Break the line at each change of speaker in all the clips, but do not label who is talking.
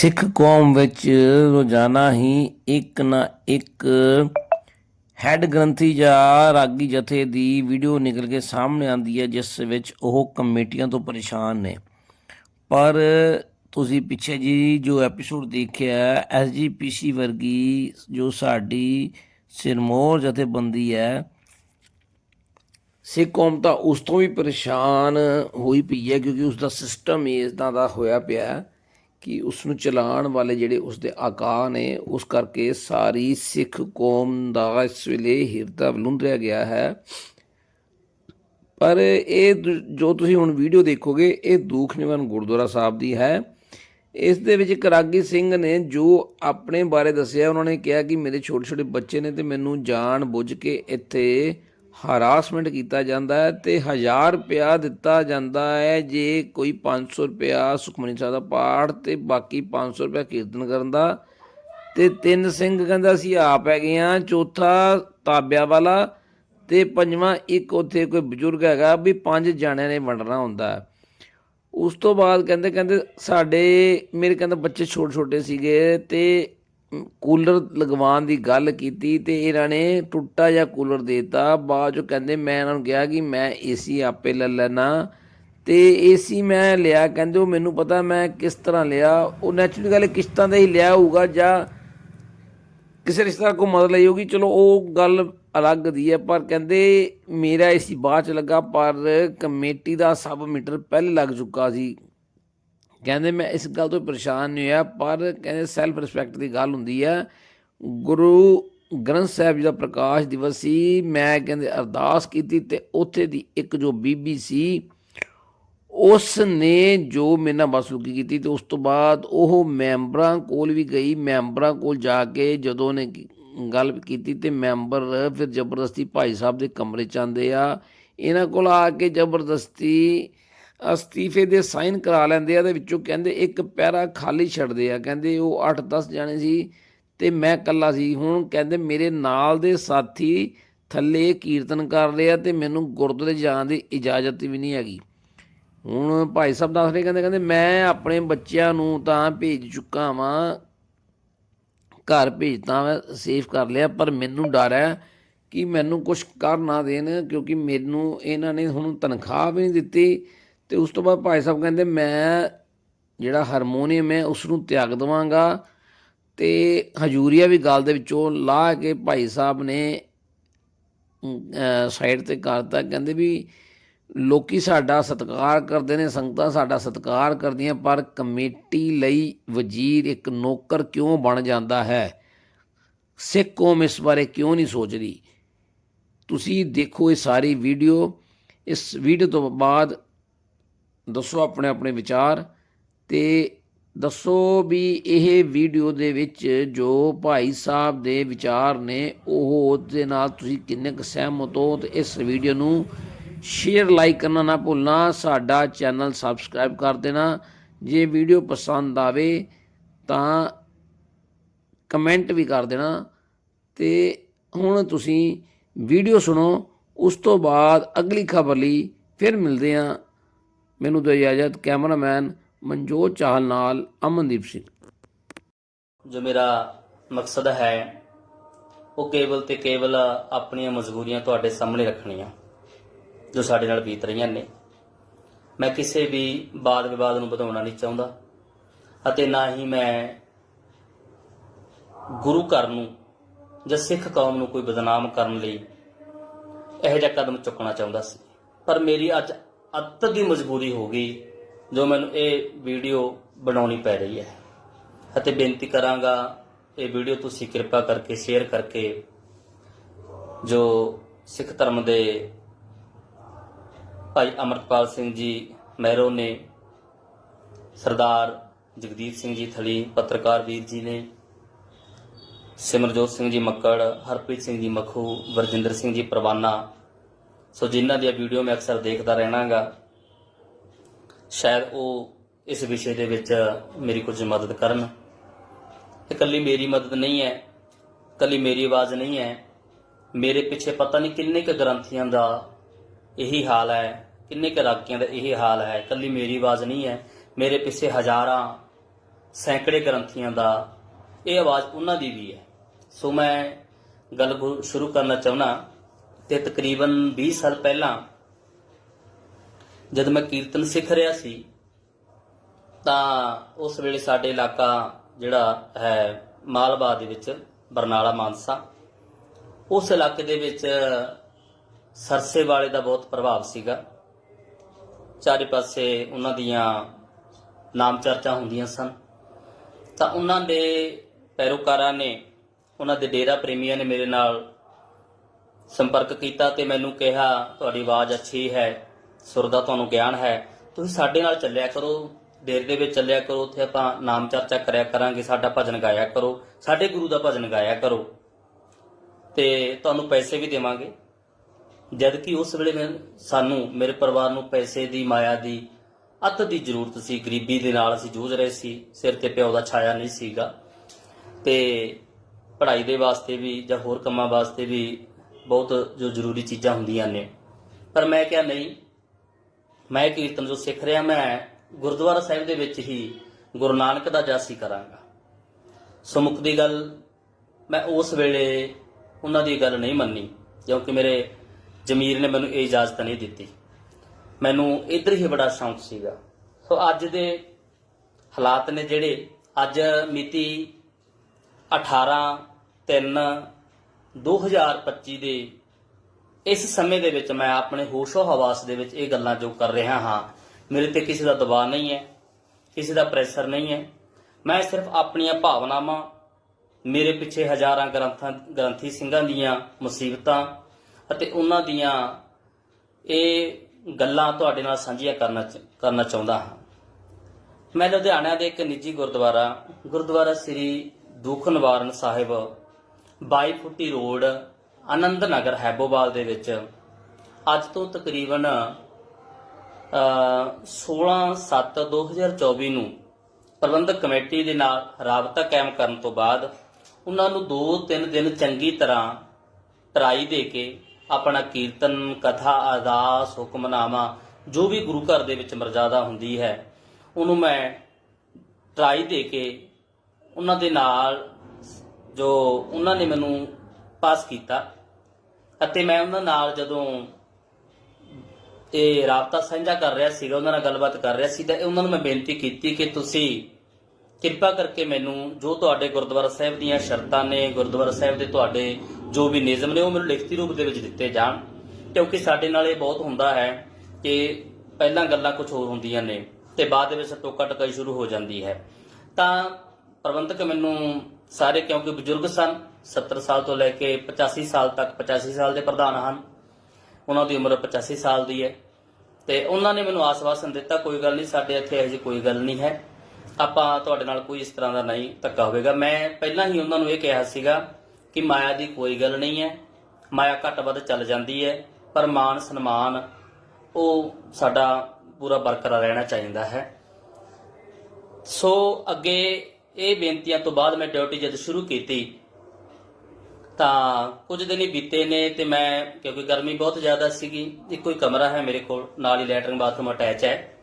ਸਿੱਖ ਕੌਮ ਵਿੱਚ ਰੋਜ਼ਾਨਾ ਹੀ ਇੱਕ ਨਾ ਇੱਕ ਹੈੱਡ ਗ੍ਰੰਥੀ ਜਾਂ ਰਾਗੀ ਜਥੇ ਦੀ ਵੀਡੀਓ ਨਿਕਲ ਕੇ ਸਾਹਮਣੇ ਆਉਂਦੀ ਹੈ, ਜਿਸ ਵਿੱਚ ਉਹ ਕਮੇਟੀਆਂ ਤੋਂ ਪਰੇਸ਼ਾਨ ਨੇ। ਪਰ ਤੁਸੀਂ ਪਿੱਛੇ ਜੀ ਜੋ ਐਪੀਸੋਡ ਦੇਖਿਆ ਐਸਜੀਪੀਸੀ ਵਰਗੀ ਜੋ ਸਾਡੀ ਸਿਰਮੌਰ ਜਥੇਬੰਦੀ ਹੈ, ਸਿੱਖ ਕੌਮ ਤਾਂ ਉਸ ਤੋਂ ਵੀ ਪਰੇਸ਼ਾਨ ਹੋਈ ਪਈ ਹੈ, ਕਿਉਂਕਿ ਉਸ ਦਾ ਸਿਸਟਮ ਹੀ ਇਦਾਂ ਦਾ ਹੋਇਆ ਪਿਆ ਹੈ। ਕਿ ਉਸ ਨੂੰ ਚਲਾਉਣ ਵਾਲੇ ਜਿਹੜੇ ਉਸ ਦੇ ਆਕਾ ਨੇ, ਉਸ ਕਰਕੇ ਸਾਰੀ ਸਿੱਖ ਕੌਮ ਦਾ ਇਸ ਵੇਲੇ ਹਿਰਦਾ ਬਲੁੰਦਰਿਆ ਗਿਆ ਹੈ। ਪਰ ਇਹ ਦ- ਜੋ ਤੁਸੀਂ ਹੁਣ ਵੀਡੀਓ ਦੇਖੋਗੇ, ਇਹ ਦੂਖ ਨਿਵਾਰਨ ਗੁਰਦੁਆਰਾ ਸਾਹਿਬ ਦੀ ਹੈ। ਇਸ ਦੇ ਵਿੱਚ ਇੱਕ ਰਾਗੀ ਸਿੰਘ ਨੇ ਜੋ ਆਪਣੇ ਬਾਰੇ ਦੱਸਿਆ, ਉਹਨਾਂ ਨੇ ਕਿਹਾ ਕਿ ਮੇਰੇ ਛੋਟੇ ਛੋਟੇ ਬੱਚੇ ਨੇ ਤੇ ਮੈਨੂੰ ਜਾਣ ਬੁੱਝ ਕੇ ਇੱਥੇ ਹਰਾਸਮੈਂਟ ਕੀਤਾ ਜਾਂਦਾ ਹੈ ਤੇ 1000 ਰੁਪਇਆ ਦਿੱਤਾ ਜਾਂਦਾ ਹੈ ਜੇ ਕੋਈ 500 ਰੁਪਇਆ ਸੁਖਮਨੀ ਸਾਹਿਬ ਦਾ ਪਾਠ ਤੇ ਬਾਕੀ 500 ਰੁਪਇਆ ਕੀਰਤਨ ਕਰਨ ਦਾ। ਤੇ ਤਿੰਨ ਸਿੰਘ ਕਹਿੰਦਾ ਅਸੀਂ ਆਪ ਹੈਗੇ ਆ, ਚੌਥਾ ਤਾਬਿਆ ਵਾਲਾ ਤੇ ਪੰਜਵਾਂ ਇੱਕ ਉੱਥੇ ਕੋਈ ਬਜ਼ੁਰਗ ਹੈਗਾ ਵੀ ਪੰਜ ਜਾਣਿਆਂ ਨੇ ਵੰਡਣਾ ਹੁੰਦਾ ਉਸ ਤੋਂ ਬਾਅਦ ਕਹਿੰਦੇ ਕਹਿੰਦੇ ਸਾਡੇ ਮੇਰੇ ਕਹਿੰਦਾ ਬੱਚੇ ਛੋਟੇ ਛੋਟੇ ਸੀਗੇ ਤੇ ਕੂਲਰ ਲਗਵਾਉਣ ਦੀ ਗੱਲ ਕੀਤੀ ਤੇ ਇਹਨਾਂ ਨੇ ਟੁੱਟਾ ਜਿਹਾ ਕੂਲਰ ਦਿੱਤਾ। ਬਾਅਦ ਚੋਂ ਕਹਿੰਦੇ, ਮੈਂ ਇਹਨਾਂ ਨੂੰ ਕਿਹਾ ਕਿ ਮੈਂ ਏਸੀ ਆਪੇ ਲੈ ਲੈਣਾ ਤੇ ਏਸੀ ਮੈਂ ਲਿਆ, ਕਹਿੰਦੇ ਉਹ ਮੈਨੂੰ ਪਤਾ ਮੈਂ ਕਿਸ ਤਰ੍ਹਾਂ ਲਿਆ। ਉਹ ਨੈਚੁਰਲੀ ਗੱਲ ਕਿਸ਼ਤਾਂ ਦਾ ਹੀ ਲਿਆ ਹੋਊਗਾ ਜਾਂ ਕਿਸੇ ਰਿਸ਼ਤੇਦਾਰ ਕੋ ਮਦਦ ਲਈ ਹੋਗੀ ਚਲੋ, ਉਹ ਗੱਲ ਅਲੱਗ ਦੀ ਹੈ, ਪਰ ਕਹਿੰਦੇ ਮੇਰਾ ਏਸੀ ਬਾਅਦ ਚ ਲੱਗਾ, ਪਰ ਕਮੇਟੀ ਦਾ ਸਬ ਮੀਟਰ ਪਹਿਲੇ ਲੱਗ ਚੁੱਕਾ ਸੀ। ਕਹਿੰਦੇ ਮੈਂ ਇਸ ਗੱਲ ਤੋਂ ਪਰੇਸ਼ਾਨ ਨਹੀਂ ਹੋਇਆ, ਪਰ ਕਹਿੰਦੇ ਸੈਲਫ ਰਿਸਪੈਕਟ ਦੀ ਗੱਲ ਹੁੰਦੀ ਹੈ ਗੁਰੂ ਗ੍ਰੰਥ ਸਾਹਿਬ ਜੀ ਦਾ ਪ੍ਰਕਾਸ਼ ਦਿਵਸ ਸੀ, ਮੈਂ ਕਹਿੰਦੇ ਅਰਦਾਸ ਕੀਤੀ ਤੇ ਉੱਥੇ ਦੀ ਇੱਕ ਜੋ ਬੀਬੀ ਸੀ ਉਸ ਨੇ ਜੋ ਮੇਰੇ ਨਾਲ ਬਸਲੂਕੀ ਕੀਤੀ ਤੇ ਉਸ ਤੋਂ ਬਾਅਦ ਉਹ ਮੈਂਬਰਾਂ ਕੋਲ ਵੀ ਗਈ, ਮੈਂਬਰਾਂ ਕੋਲ ਜਾ ਕੇ ਜਦੋਂ ਨੇ ਗੱਲ ਕੀਤੀ ਤੇ ਮੈਂਬਰ ਫਿਰ ਜ਼ਬਰਦਸਤੀ ਭਾਈ ਸਾਹਿਬ ਦੇ ਕਮਰੇ ਚ ਆਂਦੇ ਆ। ਇਹਨਾਂ ਕੋਲ ਆ ਕੇ ਜ਼ਬਰਦਸਤੀ ਅਸਤੀਫੇ ਦੇ ਸਾਈਨ ਕਰਾ ਲੈਂਦੇ ਆ ਦੇ ਵਿੱਚੋਂ ਕਹਿੰਦੇ ਇੱਕ ਪੈਰਾ ਖਾਲੀ ਛੱਡਦੇ ਆ, ਕਹਿੰਦੇ ਉਹ 8-10 ਜਾਣੇ ਸੀ ਤੇ ਮੈਂ ਇਕੱਲਾ ਸੀ। ਹੁਣ ਕਹਿੰਦੇ ਮੇਰੇ ਨਾਲ ਦੇ ਸਾਥੀ ਥੱਲੇ ਕੀਰਤਨ ਕਰ ਰਹੇ ਆ ਤੇ ਮੈਨੂੰ ਗੁਰਦੁਆਰੇ ਜਾਣ ਦੀ ਇਜਾਜ਼ਤ ਵੀ ਨਹੀਂ ਹੈਗੀ। ਹੁਣ ਭਾਈ ਸਾਹਿਬ ਦੱਸ ਰਹੇ ਕਹਿੰਦੇ ਕਹਿੰਦੇ ਮੈਂ ਆਪਣੇ ਬੱਚਿਆਂ ਨੂੰ ਤਾਂ ਭੇਜ ਚੁੱਕਾ ਵਾਂ, ਘਰ ਭੇਜਤਾ ਮੈਂ ਸੇਫ ਕਰ ਲਿਆ, ਪਰ ਮੈਨੂੰ ਡਰ ਹੈ ਕਿ ਮੈਨੂੰ ਕੁਝ ਕਰ ਨਾ ਦੇਣ, ਕਿਉਂਕਿ ਮੈਨੂੰ ਇਹਨਾਂ ਨੇ ਹੁਣ ਤਨਖਾਹ ਵੀ ਨਹੀਂ ਦਿੱਤੀ। ਤੇ ਉਸ ਤੋਂ ਬਾਅਦ ਭਾਈ ਸਾਹਿਬ ਕਹਿੰਦੇ, ਮੈਂ ਜਿਹੜਾ ਹਾਰਮੋਨੀਅਮ ਹੈ ਉਸ ਨੂੰ ਤਿਆਗ ਦਵਾਂਗਾ। ਤੇ ਹਜੂਰੀਆ ਵੀ ਗੱਲ ਦੇ ਵਿੱਚੋਂ ਲਾ ਕੇ ਭਾਈ ਸਾਹਿਬ ਨੇ ਸਾਈਡ ਤੇ ਕਰਤਾ। ਕਹਿੰਦੇ ਵੀ, ਲੋਕੀ ਸਾਡਾ ਸਤਿਕਾਰ ਕਰਦੇ ਨੇ, ਸੰਗਤਾਂ ਸਾਡਾ ਸਤਿਕਾਰ ਕਰਦੀਆਂ, ਪਰ ਕਮੇਟੀ ਲਈ ਵਜ਼ੀਰ ਇੱਕ ਨੌਕਰ ਕਿਉਂ ਬਣ ਜਾਂਦਾ ਹੈ? ਸਿੱਖ ਕੌਮ ਇਸ ਬਾਰੇ ਕਿਉਂ ਨਹੀਂ ਸੋਚਦੀ? ਤੁਸੀਂ ਦੇਖੋ ਇਹ ਸਾਰੀ ਵੀਡੀਓ। ਇਸ ਵੀਡੀਓ ਤੋਂ ਬਾਅਦ ਦੱਸੋ ਆਪਣੇ ਆਪਣੇ ਵਿਚਾਰ ਤੇ ਦੱਸੋ ਵੀ ਇਹ ਵੀਡੀਓ ਦੇ ਵਿੱਚ ਜੋ ਭਾਈ ਸਾਹਿਬ ਦੇ ਵਿਚਾਰ ਨੇ, ਉਹ ਉਹਦੇ ਨਾਲ ਤੁਸੀਂ ਕਿੰਨੇ ਕੁ ਸਹਿਮਤ ਹੋ ਤੇ ਇਸ ਵੀਡੀਓ ਨੂੰ ਸ਼ੇਅਰ ਲਾਈਕ ਕਰਨਾ ਨਾ ਭੁੱਲਣਾ, ਸਾਡਾ ਚੈਨਲ ਸਬਸਕ੍ਰਾਈਬ ਕਰ ਦੇਣਾ। ਜੇ ਵੀਡੀਓ ਪਸੰਦ ਆਵੇ ਤਾਂ ਕਮੈਂਟ ਵੀ ਕਰ ਦੇਣਾ ਤੇ ਹੁਣ ਤੁਸੀਂ ਵੀਡੀਓ ਸੁਣੋ, ਉਸ ਤੋਂ ਬਾਅਦ ਅਗਲੀ ਖਬਰ ਲਈ ਫਿਰ ਮਿਲਦੇ ਹਾਂ। ਮੈਨੂੰ ਦੋ ਇਜਾਜ਼ਤ ਕੈਮਰਾਮੈਨ ਮਨਜੋਤ ਚਾਹਲ ਨਾਲ ਅਮਨਦੀਪ ਸਿੰਘ।
ਜੋ ਮੇਰਾ ਮਕਸਦ ਹੈ, ਉਹ ਕੇਵਲ ਤੇ ਕੇਵਲ ਆਪਣੀਆਂ ਮਜਬੂਰੀਆਂ ਤੁਹਾਡੇ ਸਾਹਮਣੇ ਰੱਖਣੀਆਂ, ਜੋ ਸਾਡੇ ਨਾਲ ਬੀਤ ਰਹੀਆਂ ਨੇ। ਮੈਂ ਕਿਸੇ ਵੀ ਬਾਦ ਵਿਵਾਦ ਨੂੰ ਵਧਾਉਣਾ ਨਹੀਂ ਚਾਹੁੰਦਾ, ਅਤੇ ਨਾ ਹੀ ਮੈਂ ਗੁਰੂ ਘਰ ਨੂੰ ਜਾਂ ਸਿੱਖ ਕੌਮ ਨੂੰ ਕੋਈ ਬਦਨਾਮ ਕਰਨ ਲਈ ਇਹੋ ਜਿਹਾ ਕਦਮ ਚੁੱਕਣਾ ਚਾਹੁੰਦਾ ਸੀ। ਪਰ ਮੇਰੀ ਅੱਜ ਅੱਤ ਦੀ ਮਜਬੂਰੀ ਹੋ ਗਈ ਜੋ ਮੈਨੂੰ ਇਹ ਵੀਡੀਓ ਬਣਾਉਣੀ ਪੈ ਰਹੀ ਹੈ। ਅਤੇ ਬੇਨਤੀ ਕਰਾਂਗਾ ਇਹ ਵੀਡੀਓ ਤੁਸੀਂ ਕਿਰਪਾ ਕਰਕੇ ਸ਼ੇਅਰ ਕਰਕੇ ਜੋ ਸਿੱਖ ਧਰਮ ਦੇ ਭਾਈ ਅਮਰਪਾਲ ਸਿੰਘ ਜੀ ਮਹਿਰੋ ਨੇ, ਸਰਦਾਰ ਜਗਦੀਪ ਸਿੰਘ ਜੀ ਥਲੀ, ਪੱਤਰਕਾਰ ਵੀਰ ਜੀ ਨੇ, ਸਿਮਰਜੋਤ ਸਿੰਘ ਜੀ ਮੱਕੜ, ਹਰਪ੍ਰੀਤ ਸਿੰਘ ਜੀ ਮਖੂ, ਵਰਜਿੰਦਰ ਸਿੰਘ ਜੀ ਪਰਵਾਨਾ ਸੋ ਜਿਨ੍ਹਾਂ ਦੀਆਂ ਵੀਡੀਓ ਮੈਂ ਅਕਸਰ ਦੇਖਦਾ ਰਹਿਣਾਗਾ, ਸ਼ਾਇਦ ਉਹ ਇਸ ਵਿਸ਼ੇ ਦੇ ਵਿੱਚ ਮੇਰੀ ਕੁਝ ਮਦਦ ਕਰਨ। ਇਕੱਲੀ ਮੇਰੀ ਮਦਦ ਨਹੀਂ ਹੈ ਇਕੱਲੀ ਮੇਰੀ ਆਵਾਜ਼ ਨਹੀਂ ਹੈ। ਮੇਰੇ ਪਿੱਛੇ ਪਤਾ ਨਹੀਂ ਕਿੰਨੇ ਕੁ ਗ੍ਰੰਥੀਆਂ ਦਾ ਇਹੀ ਹਾਲ ਹੈ, ਕਿੰਨੇ ਕੁ ਰਾਗੀਆਂ ਦਾ ਇਹੀ ਹਾਲ ਹੈ। ਇਕੱਲੀ ਮੇਰੀ ਆਵਾਜ਼ ਨਹੀਂ ਹੈ, ਮੇਰੇ ਪਿੱਛੇ ਹਜ਼ਾਰਾਂ, ਸੈਂਕੜੇ ਗ੍ਰੰਥੀਆਂ ਦਾ ਇਹ ਆਵਾਜ਼ ਉਹਨਾਂ ਦੀ ਵੀ ਹੈ। ਸੋ ਮੈਂ ਗੱਲ ਸ਼ੁਰੂ ਕਰਨਾ ਚਾਹੁੰਦਾ ਤੇ ਤਕਰੀਬਨ 20 ਸਾਲ ਪਹਿਲਾਂ ਜਦ ਮੈਂ ਕੀਰਤਨ ਸਿੱਖ ਰਿਹਾ ਸੀ, ਤਾਂ ਉਸ ਵੇਲੇ ਸਾਡੇ ਇਲਾਕਾ ਜਿਹੜਾ ਹੈ ਮਾਲਵਾ ਦੇ ਵਿੱਚ, ਬਰਨਾਲਾ ਮਾਨਸਾ, ਉਸ ਇਲਾਕੇ ਦੇ ਵਿੱਚ ਸਰਸੇ ਵਾਲੇ ਦਾ ਬਹੁਤ ਪ੍ਰਭਾਵ ਸੀਗਾ। ਚਾਰੇ ਪਾਸੇ ਉਹਨਾਂ ਦੀਆਂ ਨਾਮ ਚਰਚਾ ਹੁੰਦੀਆਂ ਸਨ। ਤਾਂ ਉਹਨਾਂ ਦੇ ਪੈਰੋਕਾਰਾਂ ਨੇ, ਉਹਨਾਂ ਦੇ ਡੇਰਾ ਪ੍ਰੇਮੀਆਂ ਨੇ ਮੇਰੇ ਨਾਲ ਸੰਪਰਕ ਕੀਤਾ ਤੇ ਮੈਨੂੰ ਕਿਹਾ, ਤੁਹਾਡੀ ਆਵਾਜ਼ ਅੱਛੀ ਹੈ, ਸੁਰ ਦਾ ਤੁਹਾਨੂੰ ਗਿਆਨ ਹੈ। ਤੁਸੀਂ ਸਾਡੇ ਨਾਲ ਚੱਲਿਆ ਕਰੋ, ਦੇਰ ਦੇ ਵਿੱਚ ਚੱਲਿਆ ਕਰੋ, ਉੱਥੇ ਆਪਾਂ ਨਾਮ ਚਰਚਾ ਕਰਿਆ ਕਰਾਂਗੇ, ਸਾਡਾ ਭਜਨ ਗਾਇਆ ਕਰੋ, ਸਾਡੇ ਗੁਰੂ ਦਾ ਭਜਨ ਗਾਇਆ ਕਰੋ। ਤੇ ਤੁਹਾਨੂੰ ਪੈਸੇ ਵੀ ਦੇਵਾਂਗੇ। ਜਦ ਕਿ ਉਸ ਵੇਲੇ ਮੈਂ, ਸਾਨੂੰ, ਮੇਰੇ ਪਰਿਵਾਰ ਨੂੰ ਪੈਸੇ ਦੀ, ਮਾਇਆ ਦੀ, ਅੱਤ ਦੀ ਜ਼ਰੂਰਤ ਸੀ। ਗਰੀਬੀ ਦੇ ਨਾਲ ਅਸੀਂ ਜੂਝ ਰਹੇ ਸੀ, ਸਿਰ ਤੇ ਪਿਓ ਦਾ ਛਾਇਆ ਨਹੀਂ ਸੀਗਾ। ਤੇ ਪੜ੍ਹਾਈ ਦੇ ਵਾਸਤੇ ਵੀ ਜਾਂ ਹੋਰ ਕੰਮਾਂ ਵਾਸਤੇ ਵੀ ਬਹੁਤ ਜੋ ਜ਼ਰੂਰੀ ਚੀਜ਼ਾਂ ਹੁੰਦੀਆਂ ਨੇ। ਪਰ ਮੈਂ ਕਿਹਾ ਨਹੀਂ, ਮੈਂ ਕੀਰਤਨ ਜੋ ਸਿੱਖ ਰਿਹਾ, ਮੈਂ ਗੁਰਦੁਆਰਾ ਸਾਹਿਬ ਦੇ ਵਿੱਚ ਹੀ ਗੁਰੂ ਨਾਨਕ ਦਾ ਜਾਸੀ ਕਰਾਂਗਾ। ਸੋ ਮੁੱਖ ਦੀ ਗੱਲ ਮੈਂ ਉਸ ਵੇਲੇ ਉਹਨਾਂ ਦੀ ਗੱਲ ਨਹੀਂ ਮੰਨੀ, ਕਿਉਂਕਿ ਮੇਰੇ ਜ਼ਮੀਰ ਨੇ ਮੈਨੂੰ ਇਹ ਇਜਾਜ਼ਤ ਨਹੀਂ ਦਿੱਤੀ। ਮੈਨੂੰ ਇਧਰ ਹੀ ਬੜਾ ਸ਼ੌਂਕ ਸੀਗਾ। ਸੋ ਅੱਜ ਦੇ ਹਾਲਾਤ ਨੇ ਜਿਹੜੇ, ਅੱਜ ਮਿਤੀ 18 3 2025 ਦੇ ਇਸ ਸਮੇਂ ਦੇ ਵਿੱਚ ਮੈਂ ਆਪਣੇ ਹੋਸ਼ੋ ਹਵਾਸ ਦੇ ਵਿੱਚ ਇਹ ਗੱਲਾਂ ਜੋ ਕਰ ਰਿਹਾ ਹਾਂ, ਮੇਰੇ ਤੇ ਕਿਸੇ ਦਾ ਦਬਾਅ ਨਹੀਂ ਹੈ, ਕਿਸੇ ਦਾ ਪ੍ਰੈਸ਼ਰ ਨਹੀਂ ਹੈ। ਮੈਂ ਸਿਰਫ ਆਪਣੀਆਂ ਭਾਵਨਾਵਾਂ, ਮੇਰੇ ਪਿੱਛੇ ਹਜ਼ਾਰਾਂ ਗ੍ਰੰਥਾਂ, ਗ੍ਰੰਥੀ ਸਿੰਘਾਂ ਦੀਆਂ ਮੁਸੀਬਤਾਂ ਅਤੇ ਉਹਨਾਂ ਦੀਆਂ ਇਹ ਗੱਲਾਂ ਤੁਹਾਡੇ ਨਾਲ ਸਾਂਝੀਆਂ ਕਰਨਾ ਚ- ਕਰਨਾ ਚਾਹੁੰਦਾ ਹਾਂ। ਮੈਂ ਲੁਧਿਆਣਾ ਦੇ ਇੱਕ ਨਿੱਜੀ ਗੁਰਦੁਆਰਾ ਗੁਰਦੁਆਰਾ ਸ੍ਰੀ ਦੁੱਖ ਨਿਵਾਰਨ ਸਾਹਿਬ 22 ਫੁੱਟੀ ਰੋਡ ਆਨੰਦ ਨਗਰ ਹੈਬੋਵਾਲ ਦੇ ਵਿੱਚ। ਅੱਜ ਤੋਂ ਤਕਰੀਬਨ 16/7/2024 ਨੂੰ ਪ੍ਰਬੰਧਕ ਕਮੇਟੀ ਦੇ ਨਾਲ ਰਾਬਤਾ ਕਾਇਮ ਕਰਨ ਤੋਂ ਬਾਅਦ ਉਹਨਾਂ ਨੂੰ 2-3 ਦਿਨ ਚੰਗੀ ਤਰ੍ਹਾਂ ਟਰਾਈ ਦੇ ਕੇ ਆਪਣਾ ਕੀਰਤਨ, ਕਥਾ, ਅਰਦਾਸ, ਹੁਕਮਨਾਮਾ, ਜੋ ਵੀ ਗੁਰੂ ਘਰ ਦੇ ਵਿੱਚ ਮਰਜ਼ਾਦਾ ਹੁੰਦੀ ਹੈ, ਉਹਨੂੰ ਮੈਂ ਟਰਾਈ ਦੇ ਕੇ ਉਹਨਾਂ ਦੇ ਨਾਲ ਜੋ ਉਹਨਾਂ ਨੇ ਮੈਨੂੰ ਪਾਸ ਕੀਤਾ ਅਤੇ ਮੈਂ ਉਹਨਾਂ ਨਾਲ ਜਦੋਂ ਇਹ ਰਾਬਤਾ ਸਾਂਝਾ ਕਰ ਰਿਹਾ ਸੀਗਾ, ਉਹਨਾਂ ਨਾਲ ਗੱਲਬਾਤ ਕਰ ਰਿਹਾ ਸੀ, ਤਾਂ ਉਹਨਾਂ ਨੂੰ ਮੈਂ ਬੇਨਤੀ ਕੀਤੀ ਕਿ ਤੁਸੀਂ ਕਿਰਪਾ ਕਰਕੇ ਮੈਨੂੰ ਜੋ ਤੁਹਾਡੇ ਗੁਰਦੁਆਰਾ ਸਾਹਿਬ ਦੀਆਂ ਸ਼ਰਤਾਂ ਨੇ, ਗੁਰਦੁਆਰਾ ਸਾਹਿਬ ਦੇ ਤੁਹਾਡੇ ਜੋ ਵੀ ਨਿਯਮ ਨੇ, ਉਹ ਮੈਨੂੰ ਲਿਖਤੀ ਰੂਪ ਦੇ ਵਿੱਚ ਦਿੱਤੇ ਜਾਣ। ਕਿਉਂਕਿ ਸਾਡੇ ਨਾਲ ਇਹ ਬਹੁਤ ਹੁੰਦਾ ਹੈ ਕਿ ਪਹਿਲਾਂ ਗੱਲਾਂ ਕੁਝ ਹੋਰ ਹੁੰਦੀਆਂ ਨੇ ਤੇ ਬਾਅਦ ਵਿੱਚ ਟੋਕਾ ਟਕਾਈ ਸ਼ੁਰੂ ਹੋ ਜਾਂਦੀ ਹੈ। ਤਾਂ ਪ੍ਰਬੰਧਕ ਮੈਨੂੰ ਸਾਰੇ ਕਿਉਂਕਿ ਬਜ਼ੁਰਗ ਸਨ 70 ਸਾਲ ਤੋਂ ਲੈ ਕੇ 85 ਸਾਲ ਤੱਕ 85 ਸਾਲ ਦੇ ਪ੍ਰਧਾਨ ਹਨ। ਉਹਨਾਂ ਦੀ ਉਮਰ 85 ਸਾਲ ਦੀ ਹੈ। ਤੇ ਉਹਨਾਂ ਨੇ ਮੈਨੂੰ ਆਸਵਾਸਨ ਦਿੱਤਾ, ਕੋਈ ਗੱਲ ਨਹੀਂ, ਸਾਡੇ ਇੱਥੇ ਇਹੋ ਜਿਹੀ ਕੋਈ ਗੱਲ ਨਹੀਂ ਹੈ। ਆਪਾਂ ਤੁਹਾਡੇ ਨਾਲ ਕੋਈ ਇਸ ਤਰ੍ਹਾਂ ਦਾ ਨਹੀਂ ਧੱਕਾ ਹੋਵੇਗਾ। ਮੈਂ ਪਹਿਲਾਂ ਹੀ ਉਹਨਾਂ ਨੂੰ ਇਹ ਕਿਹਾ ਸੀਗਾ ਕਿ ਮਾਇਆ ਦੀ ਕੋਈ ਗੱਲ ਨਹੀਂ ਹੈ। ਮਾਇਆ ਘੱਟ ਵੱਧ ਚੱਲ ਜਾਂਦੀ ਹੈ, ਪਰ ਮਾਨ ਸਨਮਾਨ ਉਹ ਸਾਡਾ ਪੂਰਾ ਬਰਕਰਾਰ ਰਹਿਣਾ ਚਾਹੀਦਾ ਹੈ। ਸੋ ਅੱਗੇ ਇਹ ਬੇਨਤੀਆਂ ਤੋਂ ਬਾਅਦ ਮੈਂ ਡਿਊਟੀ ਜਦ ਸ਼ੁਰੂ ਕੀਤੀ, ਤਾਂ ਕੁਝ ਦਿਨ ਹੀ ਬੀਤੇ ਨੇ ਤੇ ਮੈਂ, ਕਿਉਂਕਿ ਗਰਮੀ ਬਹੁਤ ਜ਼ਿਆਦਾ ਸੀਗੀ, ਇੱਕੋ ਹੀ ਕਮਰਾ ਹੈ ਮੇਰੇ ਕੋਲ, ਨਾਲ ਹੀ ਲੈਟਰਿੰਗ ਬਾਥਰੂਮ ਅਟੈਚ ਹੈ।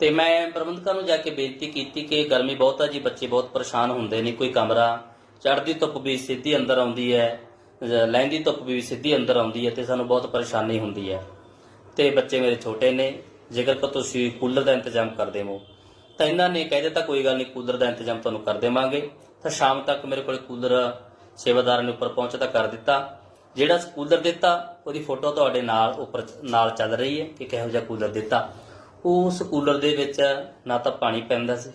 ਤੇ ਮੈਂ ਪ੍ਰਬੰਧਕਾਂ ਨੂੰ ਜਾ ਕੇ ਬੇਨਤੀ ਕੀਤੀ ਕਿ ਗਰਮੀ ਬਹੁਤ ਆ ਜੀ, ਬੱਚੇ ਬਹੁਤ ਪਰੇਸ਼ਾਨ ਹੁੰਦੇ ਨੇ, ਕੋਈ ਕਮਰਾ, ਚੜ੍ਹਦੀ ਧੁੱਪ ਵੀ ਸਿੱਧੀ ਅੰਦਰ ਆਉਂਦੀ ਹੈ ਲਹਿੰਦੀ ਧੁੱਪ ਵੀ ਸਿੱਧੀ ਅੰਦਰ ਆਉਂਦੀ ਹੈ ਤੇ ਸਾਨੂੰ ਬਹੁਤ ਪਰੇਸ਼ਾਨੀ ਹੁੰਦੀ ਹੈ। ਤੇ ਬੱਚੇ ਮੇਰੇ ਛੋਟੇ ਨੇ, ਜੇਕਰ ਕੋ ਤੁਸੀਂ ਕੂਲਰ ਦਾ ਇੰਤਜ਼ਾਮ ਕਰ ਦੇਵੋ ਤਾਂ ਇਹਨਾਂ ਨੇ ਕਹਿ ਦਿੱਤਾ, ਕੋਈ ਗੱਲ ਨਹੀਂ, ਕੂਲਰ ਦਾ ਇੰਤਜ਼ਾਮ ਤੁਹਾਨੂੰ ਕਰ ਦੇਵਾਂਗੇ। ਤਾਂ ਸ਼ਾਮ ਤੱਕ ਮੇਰੇ ਕੋਲ ਕੂਲਰ ਸੇਵਾਦਾਰਾਂ ਨੇ ਉੱਪਰ ਪਹੁੰਚਦਾ ਕਰ ਦਿੱਤਾ। ਜਿਹੜਾ ਕੂਲਰ ਦਿੱਤਾ, ਉਹਦੀ ਫੋਟੋ ਤੁਹਾਡੇ ਨਾਲ ਉੱਪਰ ਨਾਲ ਚੱਲ ਰਹੀ ਹੈ, ਕਿ ਕਿਹੋ ਜਿਹਾ ਕੂਲਰ ਦਿੱਤਾ। ਉਸ ਕੂਲਰ ਦੇ ਵਿੱਚ ਨਾ ਤਾਂ ਪਾਣੀ ਪੈਂਦਾ ਸੀ,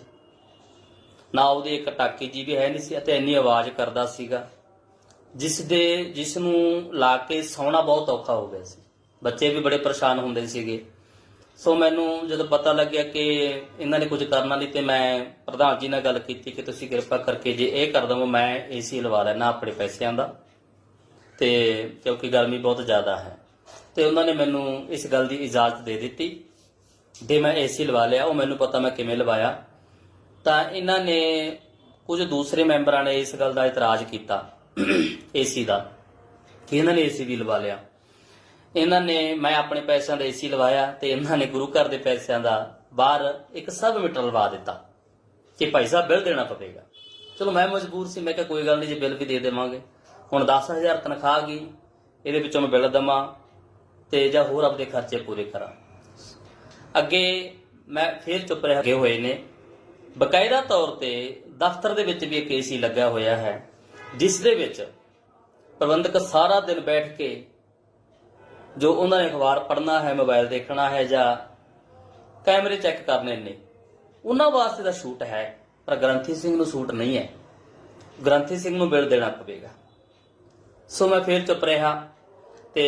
ਨਾ ਉਹਦੇ ਇੱਕ ਟਾਕੀ ਜੀ ਵੀ ਹੈ ਨਹੀਂ ਸੀ ਅਤੇ ਇੰਨੀ ਆਵਾਜ਼ ਕਰਦਾ ਸੀਗਾ, ਜਿਸ ਦੇ, ਜਿਸ ਨੂੰ ਲਾ ਕੇ ਸੌਣਾ ਬਹੁਤ ਔਖਾ ਹੋ ਗਿਆ ਸੀ। ਬੱਚੇ ਵੀ ਬੜੇ ਪਰੇਸ਼ਾਨ ਹੁੰਦੇ ਸੀਗੇ। ਸੋ ਮੈਨੂੰ ਜਦੋਂ ਪਤਾ ਲੱਗਿਆ ਕਿ ਇਹਨਾਂ ਨੇ ਕੁਝ ਕਰਨਾ ਲਈ ਤੇ ਮੈਂ ਪ੍ਰਧਾਨ ਜੀ ਨਾਲ ਗੱਲ ਕੀਤੀ ਕਿ ਤੁਸੀਂ ਕਿਰਪਾ ਕਰਕੇ ਜੇ ਇਹ ਕਰ ਦਵੋ, ਮੈਂ ਏਸੀ ਲਵਾ ਲੈਣਾ ਆਪਣੇ ਪੈਸਿਆਂ ਦਾ। ਤੇ ਕਿਉਂਕਿ ਗਰਮੀ ਬਹੁਤ ਜ਼ਿਆਦਾ ਹੈ। ਤੇ ਉਹਨਾਂ ਨੇ ਮੈਨੂੰ ਇਸ ਗੱਲ ਦੀ ਇਜਾਜ਼ਤ ਦੇ ਦਿੱਤੀ ਦੇ ਮੈਂ ਏਸੀ ਲਵਾ ਲਿਆ, ਉਹ ਮੈਨੂੰ ਪਤਾ ਮੈਂ ਕਿਵੇਂ ਲਵਾਇਆ। ਤਾਂ ਇਹਨਾਂ ਨੇ ਕੁਝ ਦੂਸਰੇ ਮੈਂਬਰਾਂ ਨੇ ਇਸ ਗੱਲ ਦਾ ਇਤਰਾਜ਼ ਕੀਤਾ ਏਸੀ ਦਾ ਕਿ ਇਹਨਾਂ ਨੇ ਏਸੀ ਵੀ ਲਵਾ ਲਿਆ। ਇਹਨਾਂ ਨੇ, ਮੈਂ ਆਪਣੇ ਪੈਸਿਆਂ ਦਾ ਏਸੀ ਲਵਾਇਆ ਤੇ ਇਹਨਾਂ ਨੇ ਗੁਰੂ ਘਰ ਦੇ ਪੈਸਿਆਂ ਦਾ ਬਾਹਰ ਇੱਕ ਸਬ ਮੀਟਰ ਲਵਾ ਦਿੱਤਾ ਕਿ ਭਾਈ ਸਾਹਿਬ ਬਿੱਲ ਦੇਣਾ ਪਵੇਗਾ। ਚਲੋ ਮੈਂ ਮਜਬੂਰ ਸੀ, ਮੈਂ ਕਿਹਾ ਕੋਈ ਗੱਲ ਨਹੀਂ, ਜੇ ਬਿੱਲ ਵੀ ਦੇ ਦੇਵਾਂਗੇ। ਹੁਣ 10000 ਤਨਖਾਹ ਗਈ, ਇਹਦੇ ਵਿੱਚੋਂ ਮੈਂ ਬਿੱਲ ਦਵਾਂ ਤੇ ਜਾਂ ਹੋਰ ਆਪਣੇ ਖਰਚੇ ਪੂਰੇ ਕਰਾਂ। ਅੱਗੇ ਮੈਂ ਫੇਰ ਚੁੱਪ ਰਹਿ ਗਏ ਹੋਏ ਨੇ। ਬਕਾਇਦਾ ਤੌਰ ਤੇ ਦਫ਼ਤਰ ਦੇ ਵਿੱਚ ਵੀ ਇੱਕ ਏਸੀ ਲੱਗਾ ਹੋਇਆ ਹੈ, ਜਿਸ ਦੇ ਵਿੱਚ ਪ੍ਰਬੰਧਕ ਸਾਰਾ ਦਿਨ ਬੈਠ ਕੇ ਜੋ ਉਹਨਾਂ ਨੇ ਅਖਬਾਰ ਪੜ੍ਹਨਾ ਹੈ ਮੋਬਾਈਲ ਦੇਖਣਾ ਹੈ ਜਾਂ ਕੈਮਰੇ ਚੈੱਕ ਕਰਨੇ ਨੇ, ਉਹਨਾਂ ਵਾਸਤੇ ਦਾ ਸ਼ੂਟ ਹੈ, ਪਰ ਗ੍ਰੰਥੀ ਸਿੰਘ ਨੂੰ ਸ਼ੂਟ ਨਹੀਂ ਹੈ। ਗ੍ਰੰਥੀ ਸਿੰਘ ਨੂੰ ਬਿਲ ਦੇਣਾ ਪਵੇਗਾ। ਸੋ ਮੈਂ ਫੇਰ ਚੁੱਪ ਰਿਹਾ ਤੇ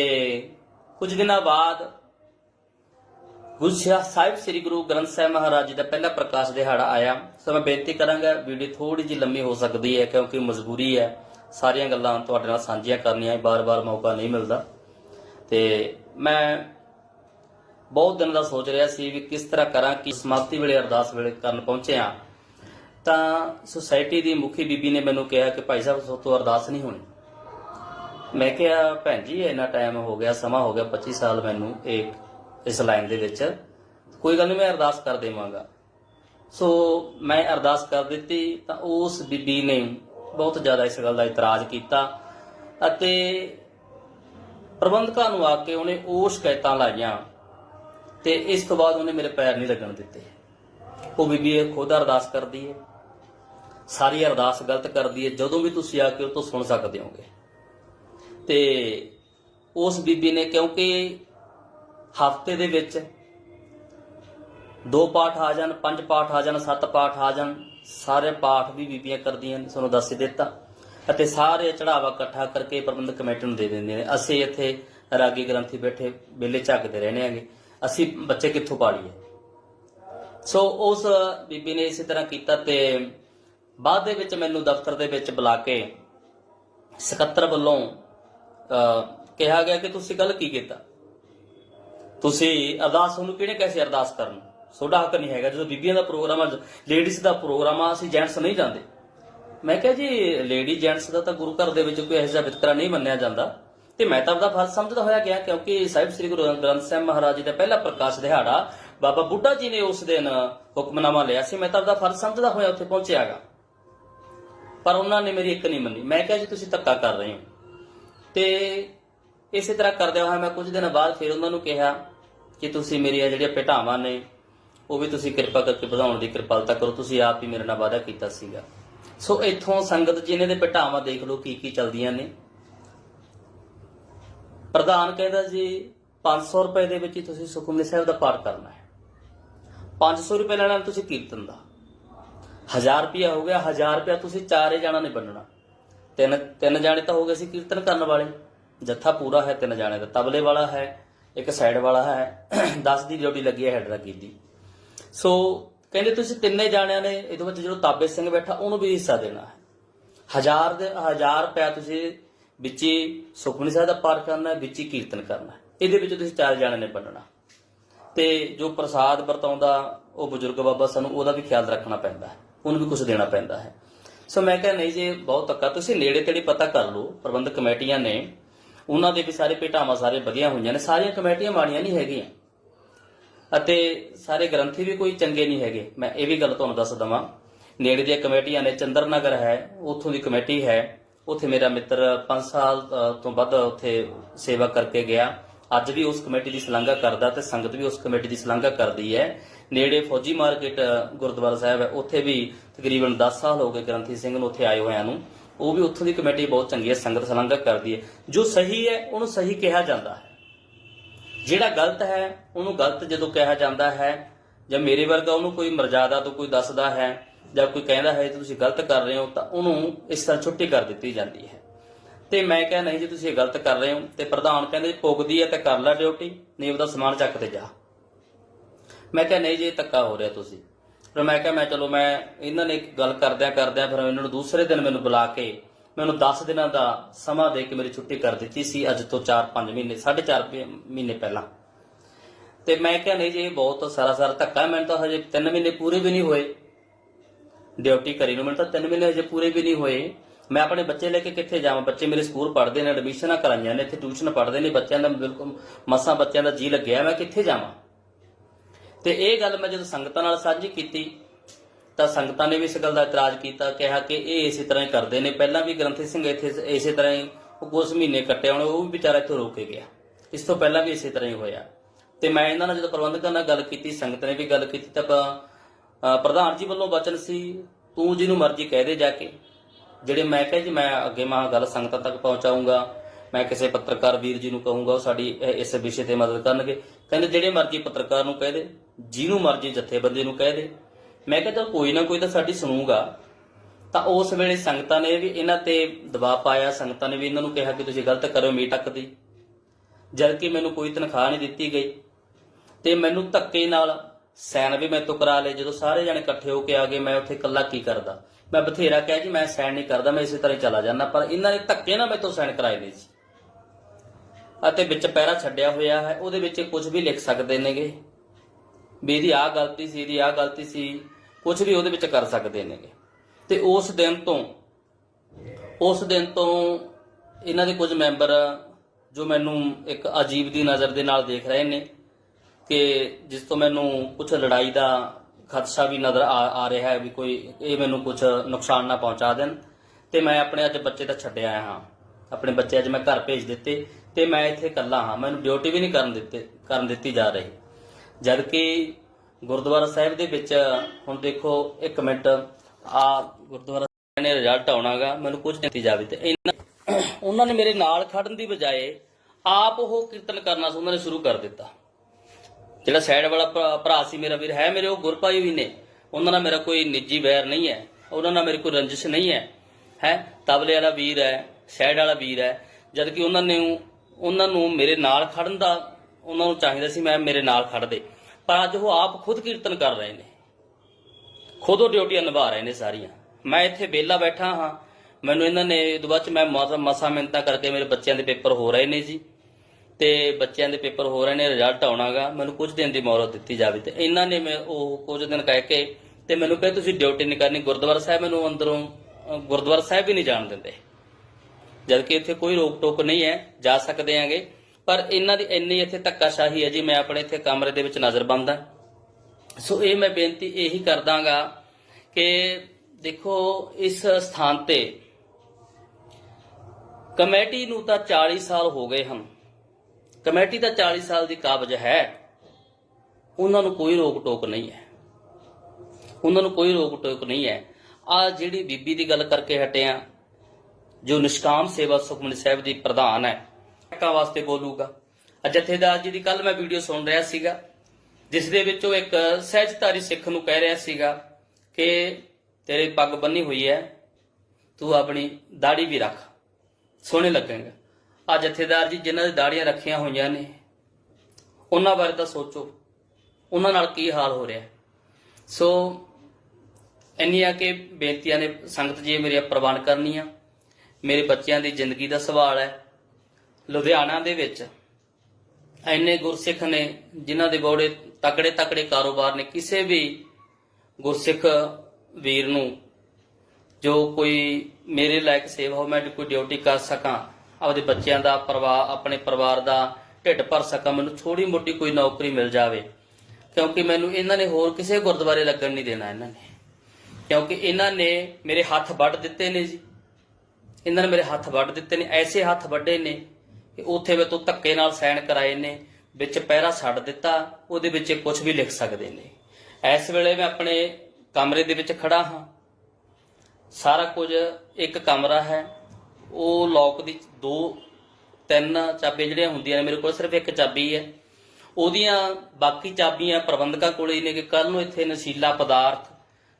ਕੁਝ ਦਿਨਾਂ ਬਾਅਦ ਗੁਰੂ ਸਾਹਿਬ ਸ੍ਰੀ ਗੁਰੂ ਗ੍ਰੰਥ ਸਾਹਿਬ ਮਹਾਰਾਜ ਜੀ ਦਾ ਪਹਿਲਾ ਪ੍ਰਕਾਸ਼ ਦਿਹਾੜਾ ਆਇਆ। ਸੋ ਮੈਂ ਬੇਨਤੀ ਕਰਾਂਗਾ, ਵੀਡੀਓ ਥੋੜੀ ਜਿਹੀ ਲੰਮੀ ਹੋ ਸਕਦੀ ਹੈ, ਕਿਉਂਕਿ ਮਜਬੂਰੀ ਹੈ। ਸਾਰੀਆਂ ਗੱਲਾਂ ਤੁਹਾਡੇ ਨਾਲ ਸਾਂਝੀਆਂ ਕਰਨੀਆਂ ਬਾਰ-ਬਾਰ ਮੌਕਾ ਨਹੀਂ ਮਿਲਦਾ। ਤੇ ਮੈਂ ਬਹੁਤ ਦਿਨ ਦਾ ਸੋਚ ਰਿਹਾ ਸੀ ਵੀ ਕਿਸ ਤਰ੍ਹਾਂ ਕਰਾਂ ਕਿ ਸਮਾਪਤੀ ਵੇਲੇ ਅਰਦਾਸ ਵੇਲੇ ਕਰਨ ਪਹੁੰਚਿਆ ਤਾਂ ਸੁਸਾਇਟੀ ਦੀ ਮੁਖੀ ਬੀਬੀ ਨੇ ਮੈਨੂੰ ਕਿਹਾ ਕਿ ਭਾਈ ਸਾਹਿਬ ਸੋ ਤੋਂ ਅਰਦਾਸ ਨਹੀਂ ਹੋਣੀ। ਮੈਂ ਕਿਹਾ, ਭੈਣ ਜੀ, ਇੰਨਾ ਟਾਈਮ ਹੋ ਗਿਆ, ਸਮਾਂ ਹੋ ਗਿਆ 25 ਸਾਲ ਮੈਨੂੰ ਇਹ ਇਸ ਲਾਈਨ ਦੇ ਵਿੱਚ। ਕੋਈ ਗੱਲ ਨਹੀਂ ਮੈਂ ਅਰਦਾਸ ਕਰ ਦੇਵਾਂਗਾ। ਸੋ ਮੈਂ ਅਰਦਾਸ ਕਰ ਦਿੱਤੀ, ਤਾਂ ਉਸ ਬੀਬੀ ਨੇ ਬਹੁਤ ਜ਼ਿਆਦਾ ਇਸ ਗੱਲ ਦਾ ਇਤਰਾਜ਼ ਕੀਤਾ ਅਤੇ ਪ੍ਰਬੰਧਕਾਂ ਨੂੰ ਆ ਕੇ ਉਹਨੇ ਉਹ ਸ਼ਿਕਾਇਤਾਂ ਲਾਈਆਂ ਤੇ ਇਸ ਤੋਂ ਬਾਅਦ ਉਹਨੇ ਮੇਰੇ ਪੈਰ ਨਹੀਂ ਲੱਗਣ ਦਿੱਤੇ। ਉਹ ਬੀਬੀ ਇਹ ਖੁਦ ਅਰਦਾਸ ਕਰਦੀ ਹੈ। ਸਾਰੀ ਅਰਦਾਸ ਗਲਤ ਕਰਦੀ ਹੈ। ਜਦੋਂ ਵੀ ਤੁਸੀਂ ਆ ਕੇ ਉਹ ਤੋਂ ਸੁਣ ਸਕਦੇ ਹੋਗੇ। ਤੇ ਉਸ ਬੀਬੀ ਨੇ ਕਿਉਂਕਿ ਹਫ਼ਤੇ ਦੇ ਵਿੱਚ ਦੋ ਪਾਠ ਆ ਜਾਣ, ਪੰਜ ਪਾਠ ਆ ਜਾਣ, ਸੱਤ ਪਾਠ ਆ ਜਾਣ, ਸਾਰੇ ਪਾਠ ਵੀ ਬੀਬੀਆਂ ਕਰਦੀਆਂ ਨੇ, ਤੁਹਾਨੂੰ ਦੱਸ ਦਿੱਤਾ। ਅਤੇ ਸਾਰੇ ਚੜਾਵਾ ਇਕੱਠਾ ਕਰਕੇ ਪ੍ਰਬੰਧਕ ਕਮੇਟੀ ਨੂੰ ਦੇ ਦਿੰਦੇ ਨੇ। ਅਸੀਂ ਇੱਥੇ ਰਾਗੀ ਗ੍ਰੰਥੀ ਬੈਠੇ ਬੇਲੇ ਝੱਕਦੇ ਰਹਿੰਦੇ ਆਂਗੇ ਅਸੀਂ ਬੱਚੇ ਕਿੱਥੋਂ ਪਾਲੀਏ? ਸੋ ਉਸ ਬੀਬੀ ਨੇ ਇਸੇ ਤਰ੍ਹਾਂ ਕੀਤਾ ਤੇ ਬਾਅਦ ਦੇ ਵਿੱਚ ਮੈਨੂੰ ਦਫ਼ਤਰ ਦੇ ਵਿੱਚ ਬੁਲਾ ਕੇ ਸਕੱਤਰ ਵੱਲੋਂ ਅਹ, ਕਿਹਾ ਗਿਆ ਕਿ ਤੁਸੀਂ ਗੱਲ ਕੀ ਕੀਤਾ? ਤੁਸੀਂ ਅਰਦਾਸ ਉਹਨੂੰ ਕਿਹਨੇ ਕੈਸੇ ਅਰਦਾਸ ਕਰਨ? ਤੁਹਾਡਾ ਹੱਕ ਨਹੀਂ ਹੈਗਾ। ਜਦੋਂ ਬੀਬੀਆਂ ਦਾ ਪ੍ਰੋਗਰਾਮ ਆ ਲੇਡੀਜ਼ ਦਾ ਪ੍ਰੋਗਰਾਮ ਆ ਅਸੀਂ ਜੈਂਟਸ ਨਹੀਂ ਜਾਂਦੇ। ਮੈਂ ਕਿਹਾ ਜੀ ਲੇਡੀ ਜੈਂਟਸ ਦਾ ਤਾਂ ਗੁਰੂ ਘਰ ਦੇ ਵਿੱਚ ਕੋਈ ਇਹੋ ਜਿਹਾ ਵਿਤਕਰਾ ਨਹੀਂ ਮੰਨਿਆ ਜਾਂਦਾ। ਤੇ ਮੈਂ ਤਾਂ ਆਪਦਾ ਫਰਜ਼ ਸਮਝਦਾ ਹੋਇਆ ਗਿਆ, ਕਿਉਂਕਿ ਸਾਹਿਬ ਸ੍ਰੀ ਗੁਰੂ ਗ੍ਰੰਥ ਸਾਹਿਬ ਮਹਾਰਾਜ ਜੀ ਦਾ ਪਹਿਲਾ ਪ੍ਰਕਾਸ਼ ਦਿਹਾੜਾ ਬਾਬਾ ਬੁੱਢਾ ਜੀ ਨੇ ਉਸ ਦਿਨ ਹੁਕਮਨਾਮਾ ਲਿਆ ਸੀ। ਮੈਂ ਤਾਂ ਆਪਦਾ ਫਰਜ਼ ਸਮਝਦਾ ਹੋਇਆ ਉੱਥੇ ਪਹੁੰਚਿਆਗਾ। ਪਰ ਉਹਨਾਂ ਨੇ ਮੇਰੀ ਇੱਕ ਨਹੀਂ ਮੰਨੀ। ਮੈਂ ਕਿਹਾ ਜੀ, ਤੁਸੀਂ ਧੱਕਾ ਕਰ ਰਹੇ ਹੋ। ਤੇ ਇਸੇ ਤਰ੍ਹਾਂ ਕਰਦਿਆਂ ਹੋਇਆ ਮੈਂ ਕੁਝ ਦਿਨ ਬਾਅਦ ਫਿਰ ਉਹਨਾਂ ਨੂੰ ਕਿਹਾ ਕਿ ਤੁਸੀਂ ਮੇਰੀਆਂ ਜਿਹੜੀਆਂ ਭੇਟਾਵਾਂ ਨੇ, ਉਹ ਵੀ ਤੁਸੀਂ ਕਿਰਪਾ ਕਰਕੇ ਵਧਾਉਣ ਦੀ ਕਿਰਪਾਲਤਾ ਕਰੋ। ਤੁਸੀਂ ਆਪ ਹੀ ਮੇਰੇ ਨਾਲ ਵਾਅਦਾ ਕੀਤਾ ਸੀਗਾ। ਸੋ ਇੱਥੋਂ ਸੰਗਤ ਜੀ ਨੇ ਦੇ ਭੇਟਾਵਾਂ ਦੇਖ ਲਓ ਕੀ ਕੀ ਚੱਲਦੀਆਂ ਨੇ। ਪ੍ਰਧਾਨ ਕਹਿੰਦਾ ਜੀ 500 ਰੁਪਏ ਦੇ ਵਿੱਚ ਹੀ ਤੁਸੀਂ ਸੁਖਮਨੀ ਸਾਹਿਬ ਦਾ ਪਾਠ ਕਰਨਾ ਹੈ। 500 ਰੁਪਏ ਲੈਣਾ ਤੁਸੀਂ ਕੀਰਤਨ ਦਾ। 1000 ਰੁਪਿਆ ਹੋ ਗਿਆ 1000 ਰੁਪਿਆ ਤੁਸੀਂ ਚਾਰੇ ਜਾਣਾ ਨੇ ਬੰਨਣਾ। ਤਿੰਨ ਤਿੰਨ ਜਾਣੇ ਤਾਂ ਹੋ ਗਏ ਸੀ ਕੀਰਤਨ ਕਰਨ ਵਾਲੇ। ਜੱਥਾ ਪੂਰਾ ਹੈ, ਤਿੰਨ ਜਾਣੇ ਦਾ। ਤਬਲੇ ਵਾਲਾ ਹੈ, ਇੱਕ ਸਾਈਡ ਵਾਲਾ ਹੈ। 10 ਦੀ ਡਿਊਟੀ ਲੱਗੀ ਹੈ ਹੈਡ ਲੱਗੀ ਦੀ। ਸੋ ਕਹਿੰਦੇ ਤੁਸੀਂ ਤਿੰਨੇ ਜਾਣਿਆਂ ਨੇ, ਇਹਦੇ ਵਿੱਚ ਜਦੋਂ ਤਾਬੇ ਸਿੰਘ ਬੈਠਾ, ਉਹਨੂੰ ਵੀ ਹਿੱਸਾ ਦੇਣਾ ਹੈ। ਹਜ਼ਾਰ ਦੇ, ਹਜ਼ਾਰ ਰੁਪਇਆ ਤੁਸੀਂ ਵਿੱਚ ਹੀ ਸੁਖਮਨੀ ਸਾਹਿਬ ਦਾ ਪਾਠ ਕਰਨਾ ਹੈ, ਵਿੱਚ ਹੀ ਕੀਰਤਨ ਕਰਨਾ ਹੈ। ਇਹਦੇ ਵਿੱਚ ਤੁਸੀਂ ਚਾਰ ਜਾਣਿਆਂ ਨੇ ਵੰਡਣਾ ਤੇ ਜੋ ਪ੍ਰਸਾਦ ਵਰਤਾਉਂਦਾ ਉਹ ਬਜ਼ੁਰਗ ਬਾਬਾ, ਸਾਨੂੰ ਉਹਦਾ ਵੀ ਖਿਆਲ ਰੱਖਣਾ ਪੈਂਦਾ ਹੈ। ਉਹਨੂੰ ਵੀ ਕੁਝ ਦੇਣਾ ਪੈਂਦਾ ਹੈ। ਸੋ ਮੈਂ ਕਿਹਾ, ਨਹੀਂ ਜੇ ਬਹੁਤ ਧੱਕਾ, ਤੁਸੀਂ ਨੇੜੇ ਤੇੜੇ ਪਤਾ ਕਰ ਲਓ, ਪ੍ਰਬੰਧਕ ਕਮੇਟੀਆਂ ਨੇ। ਉਹਨਾਂ ਦੇ ਵੀ ਸਾਰੇ ਭੇਟਾਵਾਂ ਸਾਰੇ ਵਧੀਆ ਹੋਈਆਂ ਨੇ। ਸਾਰੀਆਂ ਕਮੇਟੀਆਂ ਮਾੜੀਆਂ ਨਹੀਂ ਹੈਗੀਆਂ। ਅਤੇ ਸਾਰੇ ਗ੍ਰੰਥੀ ਵੀ ਕੋਈ ਚੰਗੇ ਨਹੀਂ ਹੈਗੇ। ਮੈਂ ਇਹ ਵੀ ਗੱਲ ਤੁਹਾਨੂੰ ਦੱਸ ਦਵਾਂ। ਨੇੜੇ ਦੀਆਂ ਕਮੇਟੀਆਂ ਨੇ ਚੰਦਰ ਨਗਰ ਹੈ, ਉੱਥੋਂ ਦੀ ਕਮੇਟੀ ਹੈ। ਉੱਥੇ ਮੇਰਾ ਮਿੱਤਰ 5 ਸਾਲ ਤੋਂ ਵੱਧ ਉੱਥੇ ਸੇਵਾ ਕਰਕੇ ਗਿਆ। ਅੱਜ ਵੀ ਉਸ ਕਮੇਟੀ ਦੀ ਸ਼ਲਾਘਾ ਕਰਦਾ ਤੇ ਸੰਗਤ ਵੀ ਉਸ ਕਮੇਟੀ ਦੀ ਸ਼ਲਾਘਾ ਕਰਦੀ ਹੈ। ਨੇੜੇ ਫੌਜੀ ਮਾਰਕੀਟ ਗੁਰਦੁਆਰਾ ਸਾਹਿਬ ਹੈ। ਉੱਥੇ ਵੀ ਤਕਰੀਬਨ 10 ਸਾਲ ਹੋ ਗਏ ਗ੍ਰੰਥੀ ਸਿੰਘ ਨੂੰ ਉੱਥੇ ਆਏ ਹੋਇਆਂ ਨੂੰ। ਉਹ ਵੀ ਉੱਥੋਂ ਦੀ ਕਮੇਟੀ ਬਹੁਤ ਚੰਗੀ ਹੈ, ਸੰਗਤ ਸ਼ਲਾਘਾ ਕਰਦੀ ਹੈ। ਜੋ ਸਹੀ ਹੈ, ਉਹਨੂੰ ਸਹੀ ਕਿਹਾ ਜਾਂਦਾ ਹੈ। ਜਿਹੜਾ ਗਲਤ ਹੈ, ਉਹਨੂੰ ਗਲਤ ਜਦੋਂ ਕਿਹਾ ਜਾਂਦਾ ਹੈ, ਜਾਂ ਮੇਰੇ ਵਰਗਾ ਉਹਨੂੰ ਕੋਈ ਮਰਜ਼ਾਦਾ ਤੋਂ ਕੋਈ ਦੱਸਦਾ ਹੈ, ਜਾਂ ਕੋਈ ਕਹਿੰਦਾ ਹੈ ਕਿ ਤੁਸੀਂ ਗਲਤ ਕਰ ਰਹੇ ਹੋ, ਤਾਂ ਉਹਨੂੰ ਇਸ ਤਰ੍ਹਾਂ ਛੁੱਟੀ ਕਰ ਦਿੱਤੀ ਜਾਂਦੀ ਹੈ। ਤੇ ਮੈਂ ਕਿਹਾ, ਨਹੀਂ ਜੀ, ਤੁਸੀਂ ਇਹ ਗਲਤ ਕਰ ਰਹੇ ਹੋ। ਤੇ ਪ੍ਰਧਾਨ ਕਹਿੰਦੇ ਪੁੱਗਦੀ ਹੈ ਤੇ ਕਰ ਲੈ ਡਿਊਟੀ, ਨਹੀਂ ਉਹਦਾ ਸਮਾਨ ਚੱਕ ਤੇ ਜਾ। ਮੈਂ ਕਿਹਾ, ਨਹੀਂ ਜੀ, ਇਹ ਧੱਕਾ ਹੋ ਰਿਹਾ ਤੁਸੀਂ। ਫਿਰ ਮੈਂ ਕਿਹਾ, ਮੈਂ, ਚਲੋ, ਮੈਂ ਇਹਨਾਂ ਨੇ ਗੱਲ ਕਰਦਿਆਂ ਕਰਦਿਆਂ ਫਿਰ ਇਹਨਾਂ ਨੂੰ ਦੂਸਰੇ ਦਿਨ ਮੈਨੂੰ ਬੁਲਾ ਕੇ ਮੈਨੂੰ 10 ਦਿਨਾਂ ਦਾ ਸਮਾਂ ਦੇ ਕੇ ਮੇਰੀ ਛੁੱਟੀ ਕਰ ਦਿੱਤੀ ਸੀ। ਅੱਜ ਤੋਂ 4-5 ਮਹੀਨੇ 4.5 ਮਹੀਨੇ ਪਹਿਲਾਂ। ਤੇ ਮੈਂ ਕਿਹਾ, ਨਹੀਂ ਜੀ, ਇਹ ਬਹੁਤ ਸਾਰਾ ਸਾਰਾ ਧੱਕਾ ਮੈਨੂੰ ਤਾਂ ਹਜੇ 3 ਮਹੀਨੇ ਪੂਰੇ ਵੀ ਨਹੀਂ ਹੋਏ। ਡਿਊਟੀ ਕਰੀ ਨੂੰ ਮੈਨੂੰ ਤਾਂ 3 ਮਹੀਨੇ ਹਜੇ ਪੂਰੇ ਵੀ ਨਹੀਂ ਹੋਏ। ਮੈਂ ਆਪਣੇ ਬੱਚੇ ਲੈ ਕੇ ਕਿੱਥੇ ਜਾਵਾਂ? ਬੱਚੇ ਮੇਰੇ ਸਕੂਲ ਪੜ੍ਹਦੇ ਨੇ, ਐਡਮਿਸ਼ਨਾਂ ਕਰਾਈਆਂ ਨੇ, ਇੱਥੇ ਟਿਊਸ਼ਨ ਪੜ੍ਹਦੇ ਨੇ। ਬੱਚਿਆਂ ਦਾ ਬਿਲਕੁਲ ਮਸਾਂ ਬੱਚਿਆਂ ਦਾ ਜੀ ਲੱਗਿਆ। ਮੈਂ ਕਿੱਥੇ ਜਾਵਾਂ? ਤੇ ਇਹ ਗੱਲ ਮੈਂ ਜਦੋਂ ਸੰਗਤਾਂ ਨਾਲ ਸਾਂਝੀ ਕੀਤੀ ਤਾਂ ਸੰਗਤਾਂ ਨੇ ਵੀ ਇਸ ਗੱਲ ਦਾ ਇਤਰਾਜ਼ ਕੀਤਾ, ਕਿਹਾ ਕਿ ਇਹ ਇਸੇ ਤਰ੍ਹਾਂ ਹੀ ਕਰਦੇ ਨੇ। ਪਹਿਲਾਂ ਵੀ ਗ੍ਰੰਥੀ ਸਿੰਘ ਇੱਥੇ ਇਸੇ ਤਰ੍ਹਾਂ ਹੀ ਉਹ ਕੁਝ ਮਹੀਨੇ ਕੱਟੇ ਹੋਣੇ, ਉਹ ਵੀ ਵਿਚਾਰਾ ਇੱਥੋਂ ਰੁਕ ਕੇ ਗਿਆ। ਇਸ ਤੋਂ ਪਹਿਲਾਂ ਵੀ ਇਸੇ ਤਰ੍ਹਾਂ ਹੀ ਹੋਇਆ। ਤੇ ਮੈਂ ਇਹਨਾਂ ਨਾਲ ਜਦੋਂ ਪ੍ਰਬੰਧਕਾਂ ਨਾਲ ਗੱਲ ਕੀਤੀ, ਸੰਗਤ ਨੇ ਵੀ ਗੱਲ ਕੀਤੀ, ਤਾਂ ਪ੍ਰਧਾਨ ਜੀ ਵੱਲੋਂ ਬਚਨ ਸੀ, ਤੂੰ ਜਿਹਨੂੰ ਮਰਜ਼ੀ ਕਹਿ ਦੇ ਜਾ ਕੇ। ਜਿਹੜੇ ਮੈਂ ਕਿਹਾ ਜੀ, ਮੈਂ ਅੱਗੇ ਮੈਂ ਗੱਲ ਸੰਗਤਾਂ ਤੱਕ ਪਹੁੰਚਾਉਂਗਾ ਮੈਂ ਕਿਸੇ ਪੱਤਰਕਾਰ ਵੀਰ ਜੀ ਨੂੰ ਕਹੂੰਗਾ, ਉਹ ਸਾਡੀ ਇਸ ਵਿਸ਼ੇ ਤੇ ਮਦਦ ਕਰਨਗੇ। ਕਹਿੰਦੇ, ਜਿਹੜੇ ਮਰਜ਼ੀ ਪੱਤਰਕਾਰ ਨੂੰ ਕਹਿ ਦੇ, ਜਿਹਨੂੰ ਮਰਜ਼ੀ ਜਥੇਬੰਦੀ ਨੂੰ ਕਹਿ ਦੇ। ਮੈਂ ਕਿਹਾ ਚਲ ਕੋਈ ਨਾ ਕੋਈ ਤਾਂ ਸਾਡੀ ਸੁਣੂਗਾ। ਤਾਂ ਉਸ ਵੇਲੇ ਸੰਗਤਾਂ ਨੇ ਵੀ ਇਹਨਾਂ ਤੇ ਦਬਾਅ ਪਾਇਆ, ਸੰਗਤਾਂ ਨੇ ਵੀ ਇਹਨਾਂ ਨੂੰ ਕਿਹਾ ਕਿ ਤੁਸੀਂ ਗਲਤ ਕਰੋ ਮੀਟ ਤੱਕ ਦੀ ਜਦ ਕਿ ਮੈਨੂੰ ਕੋਈ ਤਨਖਾਹ ਨਹੀਂ ਦਿੱਤੀ ਗਈ। ਤੇ ਮੈਨੂੰ ਧੱਕੇ ਨਾਲ ਸੈਨ ਵੀ ਮੈਂ ਤੋਂ ਕਰਾ ਲਏ। ਜਦੋਂ ਸਾਰੇ ਜਣੇ ਇਕੱਠੇ ਹੋ ਕੇ ਆ ਗਏ, ਮੈਂ ਉੱਥੇ ਇਕੱਲਾ ਕੀ ਕਰਦਾ? ਮੈਂ ਬਥੇਰਾ ਕਿਹਾ ਜੀ, ਮੈਂ ਸੈਨ ਨਹੀਂ ਕਰਦਾ, ਮੈਂ ਇਸੇ ਤਰ੍ਹਾਂ ਚਲਾ ਜਾਂਦਾ। ਪਰ ਇਹਨਾਂ ਨੇ ਧੱਕੇ ਨਾਲ ਮੇਰੇ ਤੋਂ ਸੈਨ ਕਰਾਏ ਨਹੀਂ ਜੀ। ਅਤੇ ਵਿੱਚ ਪੈਰਾ ਛੱਡਿਆ ਹੋਇਆ ਹੈ, ਉਹਦੇ ਵਿੱਚ ਕੁਝ ਵੀ ਲਿਖ ਸਕਦੇ ਨੇਗੇ। ਵੀ ਇਹਦੀ ਆਹ ਗਲਤੀ ਸੀ, ਇਹਦੀ ਆਹ ਗਲਤੀ ਸੀ। ਕੁਝ ਵੀ ਉਹਦੇ ਵਿੱਚ ਕਰ ਸਕਦੇ ਨੇਗੇ। ਤੇ ਉਸ ਦਿਨ ਤੋਂ, ਉਸ ਦਿਨ ਤੋਂ ਇਹਨਾਂ ਦੇ ਕੁਝ ਮੈਂਬਰ ਜੋ ਮੈਨੂੰ ਇੱਕ ਅਜੀਬ ਦੀ ਨਜ਼ਰ ਦੇ ਨਾਲ ਦੇਖ ਰਹੇ ਨੇ ਕਿ ਜਿਸ ਤੋਂ ਮੈਨੂੰ ਕੁਝ ਲੜਾਈ ਦਾ ਖਦਸ਼ਾ ਵੀ ਨਜ਼ਰ ਆ ਆ ਰਿਹਾ ਹੈ ਵੀ ਕੋਈ ਇਹ ਮੈਨੂੰ ਕੁਝ ਨੁਕਸਾਨ ਨਾ ਪਹੁੰਚਾ ਦੇਣ। ਤੇ ਮੈਂ ਆਪਣੇ ਅੱਜ ਬੱਚੇ ਤਾਂ ਛੱਡ ਆਇਆ ਹਾਂ। ਆਪਣੇ ਬੱਚੇ ਅੱਜ ਮੈਂ ਘਰ ਭੇਜ ਦਿੱਤੇ ਤੇ ਮੈਂ ਇੱਥੇ ਇਕੱਲਾ ਹਾਂ। ਮੈਨੂੰ ਡਿਊਟੀ ਵੀ ਨਹੀਂ ਕਰਨ ਦਿੱਤੇ, ਕਰਨ ਦਿੱਤੀ ਜਾ ਰਹੀ। ਜਦ ਕਿ ਗੁਰਦੁਆਰਾ ਸਾਹਿਬ ਦੇ ਵਿੱਚ, ਹੁਣ ਦੇਖੋ, ਇੱਕ ਮਿੰਟ, ਆ ਗੁਰਦੁਆਰਾ ਸਾਹਿਬ ਨੇ ਰਿਜ਼ਲਟ ਆਉਣਾਗਾ, ਮੈਨੂੰ ਕੁਝ ਦਿੱਤੀ ਜਾਵੇ ਤੇ ਇਹਨਾਂ ਉਹਨਾਂ ਨੇ ਮੇਰੇ ਨਾਲ ਖੜਨ ਦੀ ਬਜਾਏ ਆਪ ਉਹ ਕੀਰਤਨ ਕਰਨਾ ਉਹਨਾਂ ਨੇ ਸ਼ੁਰੂ ਕਰ ਦਿੱਤਾ। ਜਿਹੜਾ ਸਾਈਡ ਵਾਲਾ ਭਰਾ- ਸੀ ਮੇਰਾ ਵੀਰ, ਹੈ ਮੇਰੇ ਉਹ ਗੁਰਪਾਈ ਵੀ ਨੇ। ਉਹਨਾਂ ਨਾਲ ਮੇਰਾ ਕੋਈ ਨਿੱਜੀ ਵੈਰ ਨਹੀਂ ਹੈ। ਉਹਨਾਂ ਨਾਲ ਮੇਰੀ ਕੋਈ ਰੰਜਿਸ਼ ਨਹੀਂ ਹੈ। ਹੈ, ਤਬਲੇ ਵਾਲਾ ਵੀਰ ਹੈ ਸਾਈਡ ਵਾਲਾ ਵੀਰ ਹੈ। ਜਦ ਕਿ ਉਹਨਾਂ ਨੇ ਉਹਨਾਂ ਨੂੰ ਮੇਰੇ ਨਾਲ ਖੜਨ ਦਾ ਉਹਨਾਂ ਨੂੰ ਚਾਹੀਦਾ ਸੀ, ਮੈਂ ਮੇਰੇ ਨਾਲ ਖੜਦੇ। ਪਰ ਅੱਜ ਉਹ ਆਪ ਖੁਦ ਕੀਰਤਨ ਕਰ ਰਹੇ ਨੇ। ਖੁਦ ਉਹ ਡਿਊਟੀਆਂ ਨਿਭਾ ਰਹੇ ਨੇ ਸਾਰੀਆਂ। ਮੈਂ ਇੱਥੇ ਵਿਹਲਾ ਬੈਠਾ ਹਾਂ। ਮੈਨੂੰ ਇਹਨਾਂ ਨੇ, ਇਹ ਤੋਂ ਬਾਅਦ ਚ ਮੈਂ ਮਸਾ ਮਸਾ ਮਿੰਤਾ ਕਰਕੇ ਮੇਰੇ ਬੱਚਿਆਂ ਦੇ ਪੇਪਰ ਹੋ ਰਹੇ ਨੇ ਜੀ। ਤੇ ਬੱਚਿਆਂ ਦੇ ਪੇਪਰ ਹੋ ਰਹੇ ਨੇ, ਰਿਜ਼ਲਟ ਆਉਣਾਗਾ। ਮੈਨੂੰ ਕੁਝ ਦਿਨ ਦੀ ਮੌਲਤ ਦਿੱਤੀ ਜਾਵੇ ਤੇ ਇਹਨਾਂ ਨੇ ਮੈਂ ਉਹ ਕੁਝ ਦਿਨ ਕਹਿ ਕੇ ਤੇ ਮੈਨੂੰ ਕਹੇ, ਤੁਸੀਂ ਡਿਊਟੀ ਨਹੀਂ ਕਰਨੀ। ਗੁਰਦੁਆਰਾ ਸਾਹਿਬ ਮੈਨੂੰ ਅੰਦਰੋਂ ਗੁਰਦੁਆਰਾ ਸਾਹਿਬ ਵੀ ਨਹੀਂ ਜਾਣ ਦਿੰਦੇ। ਜਦਕਿ ਇੱਥੇ ਕੋਈ ਰੋਕ ਟੋਕ ਨਹੀਂ ਹੈ, ਜਾ ਸਕਦੇ ਆਂਗੇ। ਪਰ ਇਹਨਾਂ ਦੀ ਇੰਨੀ ਇੱਥੇ ਧੱਕਾਸ਼ਾਹੀ ਹੈ ਜੀ, ਮੈਂ ਆਪਣੇ ਇੱਥੇ ਕਮਰੇ ਦੇ ਵਿੱਚ ਨਜ਼ਰਬੰਦ ਹਾਂ ਸੋ ਇਹ ਮੈਂ ਬੇਨਤੀ ਇਹੀ ਕਰਦਾਗਾ ਕਿ ਦੇਖੋ, ਇਸ ਸਥਾਨ ਤੇ ਕਮੇਟੀ ਨੂੰ ਤਾਂ 40 ਸਾਲ ਹੋ ਗਏ ਹਨ। ਕਮੇਟੀ ਤਾਂ 40 ਸਾਲ ਦੀ ਕਾਬਜ ਹੈ। ਉਹਨਾਂ ਨੂੰ ਕੋਈ ਰੋਕ ਟੋਕ ਨਹੀਂ ਹੈ। ਉਹਨਾਂ ਨੂੰ ਕੋਈ ਰੋਕ ਟੋਕ ਨਹੀਂ ਹੈ। ਆ ਜਿਹੜੀ ਬੀਬੀ ਦੀ ਗੱਲ ਕਰਕੇ ਹਟਿਆ ਜੋ ਨਿਸ਼ਕਾਮ ਸੇਵਾ ਸੁਖਮਨੀ ਸਾਹਿਬ ਦੀ ਪ੍ਰਧਾਨ ਹੈ ਹੱਕਾਂ ਵਾਸਤੇ ਬੋਲੂਗਾ। ਜਥੇਦਾਰ ਜੀ ਦੀ ਕੱਲ ਮੈਂ ਵੀਡੀਓ ਸੁਣ ਰਿਹਾ ਸੀਗਾ, ਜਿਸ ਦੇ ਵਿੱਚ ਉਹ ਇੱਕ ਸਹਿਜਧਾਰੀ ਸਿੱਖ ਨੂੰ ਕਹਿ ਰਿਹਾ ਸੀਗਾ ਕਿ ਤੇਰੇ ਪੱਗ ਬੰਨੀ ਹੋਈ ਹੈ ਤੂੰ ਆਪਣੀ ਦਾੜੀ ਵੀ ਰੱਖ। ਸੋਹਣੇ ਲੱਗੇਗਾ ਆ ਜਥੇਦਾਰ ਜੀ ਜਿਨ੍ਹਾਂ ਦੀ ਦਾੜੀਆਂ ਰੱਖੀਆਂ ਹੋਈਆਂ ਨੇ, ਉਹਨਾਂ ਬਾਰੇ ਤਾਂ ਸੋਚੋ। ਉਹਨਾਂ ਨਾਲ ਕੀ ਹਾਲ ਹੋ ਰਿਹਾ? ਹੈ। ਸੋ ਇੰਨੀਆਂ ਕਿ ਬੇਨਤੀਆਂ ਨੇ ਸੰਗਤ ਜੀ ਮੇਰੀਆਂ ਪ੍ਰਵਾਨ ਕਰਨੀਆਂ। ਮੇਰੇ ਬੱਚਿਆਂ ਦੀ ਜ਼ਿੰਦਗੀ ਦਾ ਸਵਾਲ ਹੈ ਲੁਧਿਆਣਾ ਦੇ ਵਿੱਚ ਐਨੇ ਗੁਰਸਿੱਖ ਨੇ ਜਿਨ੍ਹਾਂ ਦੇ ਬੜੇ ਤਕੜੇ ਤਕੜੇ ਕਾਰੋਬਾਰ ਨੇ, ਕਿਸੇ ਵੀ ਗੁਰਸਿੱਖ ਵੀਰ ਨੂੰ ਜੋ ਕੋਈ ਮੇਰੇ ਲਾਇਕ ਸੇਵਾ ਹੋ ਮੈਂ ਕੋਈ ਡਿਊਟੀ ਕਰ ਸਕਾਂ, ਆਪਦੇ ਬੱਚਿਆਂ ਦਾ ਪਰਿਵਾਰ, ਆਪਣੇ ਪਰਿਵਾਰ ਦਾ ਢਿੱਡ ਭਰ ਸਕਾਂ, ਮੈਨੂੰ ਥੋੜੀ ਮੋਟੀ ਕੋਈ ਨੌਕਰੀ ਮਿਲ ਜਾਵੇ। ਕਿਉਂਕਿ ਮੈਨੂੰ ਇਹਨਾਂ ਨੇ ਹੋਰ ਕਿਸੇ ਗੁਰਦੁਆਰੇ ਲੱਗਣ ਨਹੀਂ ਦੇਣਾ ਇਹਨਾਂ ਨੇ। ਕਿਉਂਕਿ ਇਹਨਾਂ ਨੇ ਮੇਰੇ ਹੱਥ ਵੱਢ ਦਿੱਤੇ ਨੇ ਜੀ। ਇਹਨਾਂ ਨੇ ਮੇਰੇ ਹੱਥ ਵੱਢ ਦਿੱਤੇ ਨੇ, ਐਸੇ ਹੱਥ ਵੱਢੇ ਨੇ ਕਿ ਉੱਥੇ ਵੇ ਤੋਂ ਧੱਕੇ ਨਾਲ ਸਾਈਨ ਕਰਾਏ ਨੇ, ਵਿੱਚ ਪਹਿਰਾ ਛੱਡ ਦਿੱਤਾ, ਉਹਦੇ ਵਿੱਚ ਕੁਝ ਵੀ ਲਿਖ ਸਕਦੇ ਨੇ। ਇਸ ਵੇਲੇ ਮੈਂ ਆਪਣੇ ਕਮਰੇ ਦੇ ਵਿੱਚ ਖੜਾ ਹਾਂ। ਸਾਰਾ ਕੁਝ ਇੱਕ ਕਮਰਾ ਹੈ। ਉਹ ਲੋਕ ਦੀ ਦੋ, ਤਿੰਨ ਚਾਬੀਆਂ ਜਿਹੜੀਆਂ ਹੁੰਦੀਆਂ ਨੇ, ਮੇਰੇ ਕੋਲ ਸਿਰਫ ਇੱਕ ਚਾਬੀ ਹੈ। ਉਹਦੀਆਂ ਬਾਕੀ ਚਾਬੀਆਂ ਪ੍ਰਬੰਧਕਾਂ ਕੋਲ ਹੀ ਨੇ ਕਿ ਕੱਲ ਨੂੰ ਇੱਥੇ ਨਸ਼ੀਲਾ ਪਦਾਰਥ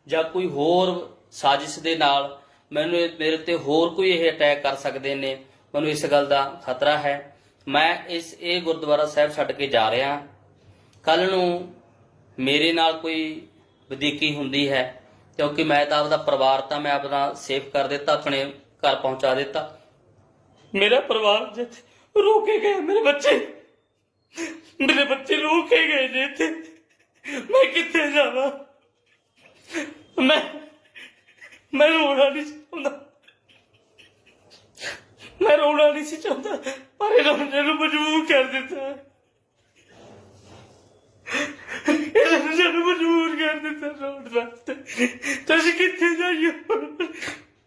ਜਾਂ ਕੋਈ ਹੋਰ ਸਾਜ਼ਿਸ਼ ਦੇ ਨਾਲ ਮੈਨੂੰ ਮੇਰੇ ਤੇ ਹੋਰ ਕੋਈ ਇਹ ਅਟੈਕ ਕਰ ਸਕਦੇ ਨੇ। ਮੈਨੂੰ ਇਸ ਗੱਲ ਦਾ ਖਤਰਾ ਹੈ। ਮੈਂ ਇਸ, ਇਹ ਗੁਰਦੁਆਰਾ ਸਾਹਿਬ ਛੱਡ ਕੇ ਜਾ ਰਿਹਾ ਕੱਲ ਨੂੰ ਮੇਰੇ ਨਾਲ ਕੋਈ ਵਧੀਕੀ ਹੁੰਦੀ ਹੈ, ਕਿਉਂਕਿ ਮੈਂ ਤਾਂ ਆਪਦਾ ਪਰਿਵਾਰ ਤਾਂ ਮੈਂ ਆਪਣਾ ਸੇਫ ਕਰ ਦਿੱਤਾ, ਆਪਣੇ ਘਰ ਪਹੁੰਚਾ ਦਿੱਤਾ। ਮੇਰਾ ਪਰਿਵਾਰ ਜਿੱਥੇ ਰੋ ਕੇ ਗਏ, ਮੇਰੇ ਬੱਚੇ। ਮੇਰੇ ਬੱਚੇ ਰੋ ਕੇ ਗਏ ਨੇ ਮੈਂ ਕਿੱਥੇ ਜਾਵਾਂ? ਮੈਂ ਮੈਂ ਰੋਣਾ ਨਹੀਂ ਚਾਹੁੰਦਾ। ਰੋਣਾ ਨਹੀਂ ਸੀ ਚਾਹੁੰਦਾ, ਪਰ ਇਹਨਾਂ ਨੇ ਮੈਨੂੰ ਮਜਬੂਰ ਕਰ ਦਿੱਤਾ। ਇਹਨਾਂ ਨੇ ਸਾਨੂੰ ਮਜਬੂਰ ਕਰ ਦਿੱਤਾ ਰੋਡ ਵਾਸਤੇ। ਤੁਸੀਂ ਕਿੱਥੇ ਜਾਈਓ?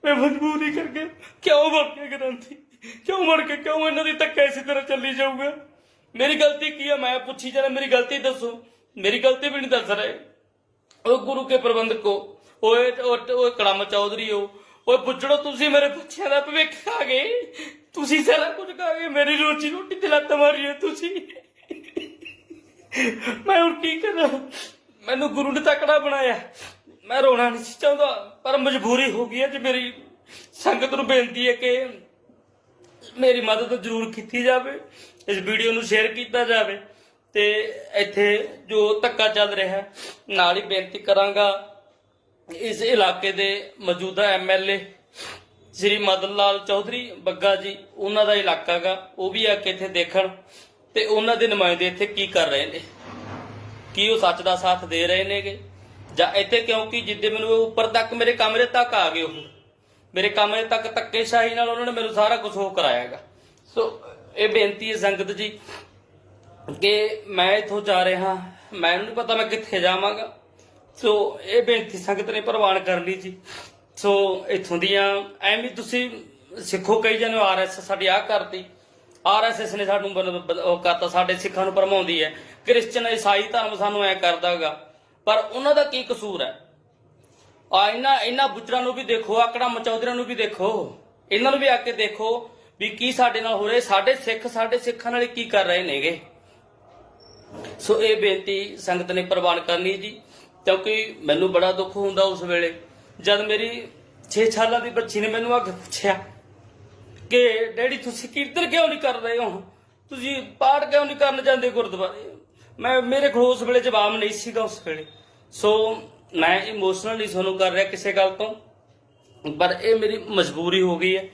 ਮੈਂ ਮਜਬੂਰੀ ਕਰਕੇ ਕਿਉਂ ਮਰ ਕੇ ਕਿਉਂ ਮਰ ਕੇ ਕਿਉਂ ਇਹਨਾਂ ਦੀ ਧੱਕਾ ਇਸੇ ਤਰ੍ਹਾਂ ਚੱਲੀ ਜਾਊਗਾ? ਮੇਰੀ ਗਲਤੀ ਕੀ ਹੈ ਮੈਂ ਪੁੱਛੀ ਜਰਾ, ਮੇਰੀ ਗਲਤੀ ਦੱਸੋ। ਮੇਰੀ ਗਲਤੀ ਵੀ ਨਹੀਂ ਦੱਸ ਰਹੇ। ਉਹ ਗੁਰੂ ਕੇ ਪ੍ਰਬੰਧਕੋ ਓਏ ਉਹ ਉਹ ਕੜਮ ਚੌਧਰੀ ਹੋ। ਓਏ ਪੁੱਛੜੋ, ਤੁਸੀਂ ਮੇਰੇ ਬੱਚਿਆਂ ਦਾ ਭਵਿੱਖ ਆ ਗਏ? ਤੁਸੀਂ ਸਾਰਾ ਕੁਝ ਖਾ ਗਏ ਮੇਰੀ ਰੋਜੀ ਰੋਟੀ ਤੇ ਲੱਤ ਮਾਰੀ ਹੈ ਤੁਸੀਂ। ਮੈਂ ਹੁਣ ਕੀ ਕਰਾਂ? ਮੈਨੂੰ ਗੁਰੂ ਨੇ ਤਕੜਾ ਬਣਾਇਆ। ਮੈਂ ਰੋਣਾ ਨਹੀਂ ਚਾਹੁੰਦਾ, ਪਰ ਮਜਬੂਰੀ ਹੋ ਗਈ ਹੈ ਜੇ ਮੇਰੀ ਸੰਗਤ ਨੂੰ ਬੇਨਤੀ ਹੈ ਕਿ ਮੇਰੀ ਮਦਦ ਜ਼ਰੂਰ ਕੀਤੀ ਜਾਵੇ, ਇਸ ਵੀਡੀਓ ਨੂੰ ਸ਼ੇਅਰ ਕੀਤਾ ਜਾਵੇ ਤੇ ਇੱਥੇ ਜੋ ਧੱਕਾ ਚੱਲ ਰਿਹਾ ਹੈ ਨਾਲ ਹੀ ਬੇਨਤੀ ਕਰਾਂਗਾ, ਇਸ ਇਲਾਕੇ ਦੇ ਮੌਜੂਦਾ ਐਮਐਲਏ ਸ੍ਰੀ ਮਦਨ ਲਾਲ ਚੌਧਰੀ, ਬੱਗਾ ਜੀ, ਉਹਨਾਂ ਦਾ ਇਲਾਕਾ ਗਾ, ਉਹ ਵੀ ਆ ਕੇ ਇੱਥੇ ਦੇਖਣ ਤੇ ਉਹਨਾਂ ਦੇ ਨੁਮਾਇੰਦੇ ਇੱਥੇ ਕੀ ਕਰ ਰਹੇ ਨੇ? ਕੀ ਉਹ ਸੱਚ ਦਾ ਸਾਥ ਦੇ ਰਹੇ ਨੇਗੇ? ਜਾਂ ਇੱਥੇ ਕਿਉਂਕਿ ਜਿੱਦੇ ਮੈਨੂੰ ਉਹ ਉੱਪਰ ਤੱਕ ਮੇਰੇ ਕਮਰੇ ਤੱਕ ਆ ਗਏ ਉਹ। ਮੇਰੇ ਕਮਰੇ ਤੱਕ ਧੱਕੇਸ਼ਾਹੀ ਨਾਲ ਉਹਨਾਂ ਨੇ ਮੈਨੂੰ ਸਾਰਾ ਕੁਝ ਉਹ ਕਰਾਇਆਗਾ ਸੋ, ਇਹ ਬੇਨਤੀ ਹੈ ਸੰਗਤ ਜੀ ਕਿ ਮੈਂ ਇਥੋਂ ਜਾ ਰਿਹਾ ਮੈਨੂੰ ਨਹੀਂ ਪਤਾ ਮੈਂ ਕਿੱਥੇ ਜਾਵਾਂਗਾ। ਸੋ, ਇਹ ਬੇਨਤੀ ਸੰਗਤ ਨੇ ਪ੍ਰਵਾਨ ਕਰ ਲਈ ਜੀ। ਸੋ ਇਥੋਂ ਦੀਆਂ ਐਵੇਂ ਤੁਸੀਂ ਸਿੱਖੋ ਕਈ ਜਨ ਆਰਐਸ ਸਾਡੀ ਆ ਕਰਤੀ। ਆਰਐਸਐਸ ਨੇ ਸਾਨੂੰ ਉਹ ਕਰਤਾ, ਸਾਡੇ ਸਿੱਖਾਂ ਨੂੰ ਭਰਮਾਉਂਦੀ ਹੈ। ਕ੍ਰਿਸਚਨ ਈਸਾਈ ਧਰਮ ਸਾਨੂੰ ਐ ਕਰਦਾਗਾ। ਪਰ ਉਹਨਾਂ ਦਾ ਕੀ ਕਸੂਰ ਹੈ? ਆ ਇਹਨਾਂ ਇਹਨਾਂ ਬੁੱਚਰਾਂ ਨੂੰ ਵੀ ਦੇਖੋ ਆਕੜਾ ਮਚੌਧਰਾਂ ਨੂੰ ਵੀ ਦੇਖੋ। ਇਹਨਾਂ ਨੂੰ ਵੀ ਆ ਕੇ ਦੇਖੋ ਵੀ ਕੀ ਸਾਡੇ ਨਾਲ ਹੋ ਰਿਹਾ। ਸਾਡੇ ਸਿੱਖ ਸਾਡੇ ਸਿੱਖਾਂ ਨਾਲ ਕੀ ਕਰ ਰਹੇ ਨੇਗੇ? ਸੋ ਇਹ ਬੇਨਤੀ ਸੰਗਤ ਨੇ ਪ੍ਰਵਾਨ ਕਰਨੀ ਜੀ, ਕਿਉਂਕਿ ਮੈਨੂੰ ਬੜਾ ਦੁੱਖ ਹੁੰਦਾ ਉਸ ਵੇਲੇ। ਜਦ ਮੇਰੀ 6 ਸਾਲਾਂ ਦੀ ਬੱਚੀ ਨੇ ਮੈਨੂੰ ਆ ਕੇ ਪੁੱਛਿਆ ਕਿ ਡੈਡੀ ਤੁਸੀਂ ਕੀਰਤਨ ਕਿਉਂ ਨਹੀਂ ਕਰ ਰਹੇ ਹੋ? ਤੁਸੀਂ ਪਾਠ ਕਿਉਂ ਨਹੀਂ ਕਰਨ ਜਾਂਦੇ ਗੁਰਦੁਆਰੇ? ਮੈਂ, ਮੇਰੇ ਕੋਲ ਉਸ ਵੇਲੇ ਜਵਾਬ ਨਹੀਂ ਸੀਗਾ ਉਸ ਵੇਲੇ। ਸੋ ਮੈਂ ਇਮੋਸ਼ਨਲ ਤੁਹਾਨੂੰ ਕਰ ਰਿਹਾ ਕਿਸੇ ਗੱਲ ਤੋਂ। ਪਰ ਇਹ ਮੇਰੀ ਮਜਬੂਰੀ ਹੋ ਗਈ ਹੈ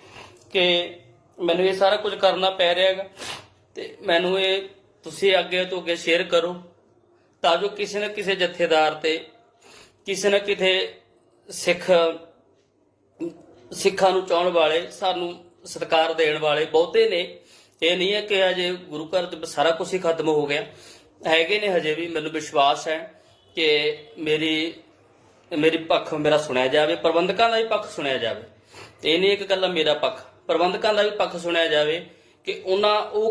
ਕਿ ਮੈਨੂੰ ਇਹ ਸਾਰਾ ਕੁਝ ਕਰਨਾ ਪੈ ਰਿਹਾ ਹੈਗਾ। ਤੇ ਮੈਨੂੰ ਇਹ ਤੁਸੀਂ ਅੱਗੇ ਤੋਂ ਅੱਗੇ ਸ਼ੇਅਰ ਕਰੋ ਤਾਂ ਜੋ ਕਿਸੇ ਨਾ ਕਿਸੇ ਜਥੇਦਾਰ ਤੇ, ਕਿਸੇ ਨਾ ਕਿਤੇ ਸਿੱਖ, ਸਿੱਖਾਂ ਨੂੰ ਚਾਹਣ ਵਾਲੇ, ਸਾਨੂੰ ਸਤਿਕਾਰ ਦੇਣ ਵਾਲੇ ਬਹੁਤੇ ਨੇ। ਇਹ ਨਹੀਂ ਹੈ ਕਿ ਅਜੇ ਗੁਰੂ ਘਰ ਚ ਸਾਰਾ ਕੁਝ ਹੀ ਖਤਮ ਹੋ ਗਿਆ। ਹੈਗੇ ਨੇ ਹਜੇ ਵੀ, ਮੈਨੂੰ ਵਿਸ਼ਵਾਸ ਹੈ ਕਿ ਮੇਰੀ ਮੇਰੀ ਪੱਖ ਮੇਰਾ ਸੁਣਿਆ ਜਾਵੇ, ਪ੍ਰਬੰਧਕਾਂ ਦਾ ਵੀ ਪੱਖ ਸੁਣਿਆ ਜਾਵੇ। ਇਹ ਨਹੀਂ ਇੱਕ ਗੱਲ ਮੇਰਾ ਪੱਖ, ਪ੍ਰਬੰਧਕਾਂ ਦਾ ਵੀ ਪੱਖ ਸੁਣਿਆ ਜਾਵੇ ਕਿ ਉਹਨਾਂ, ਉਹ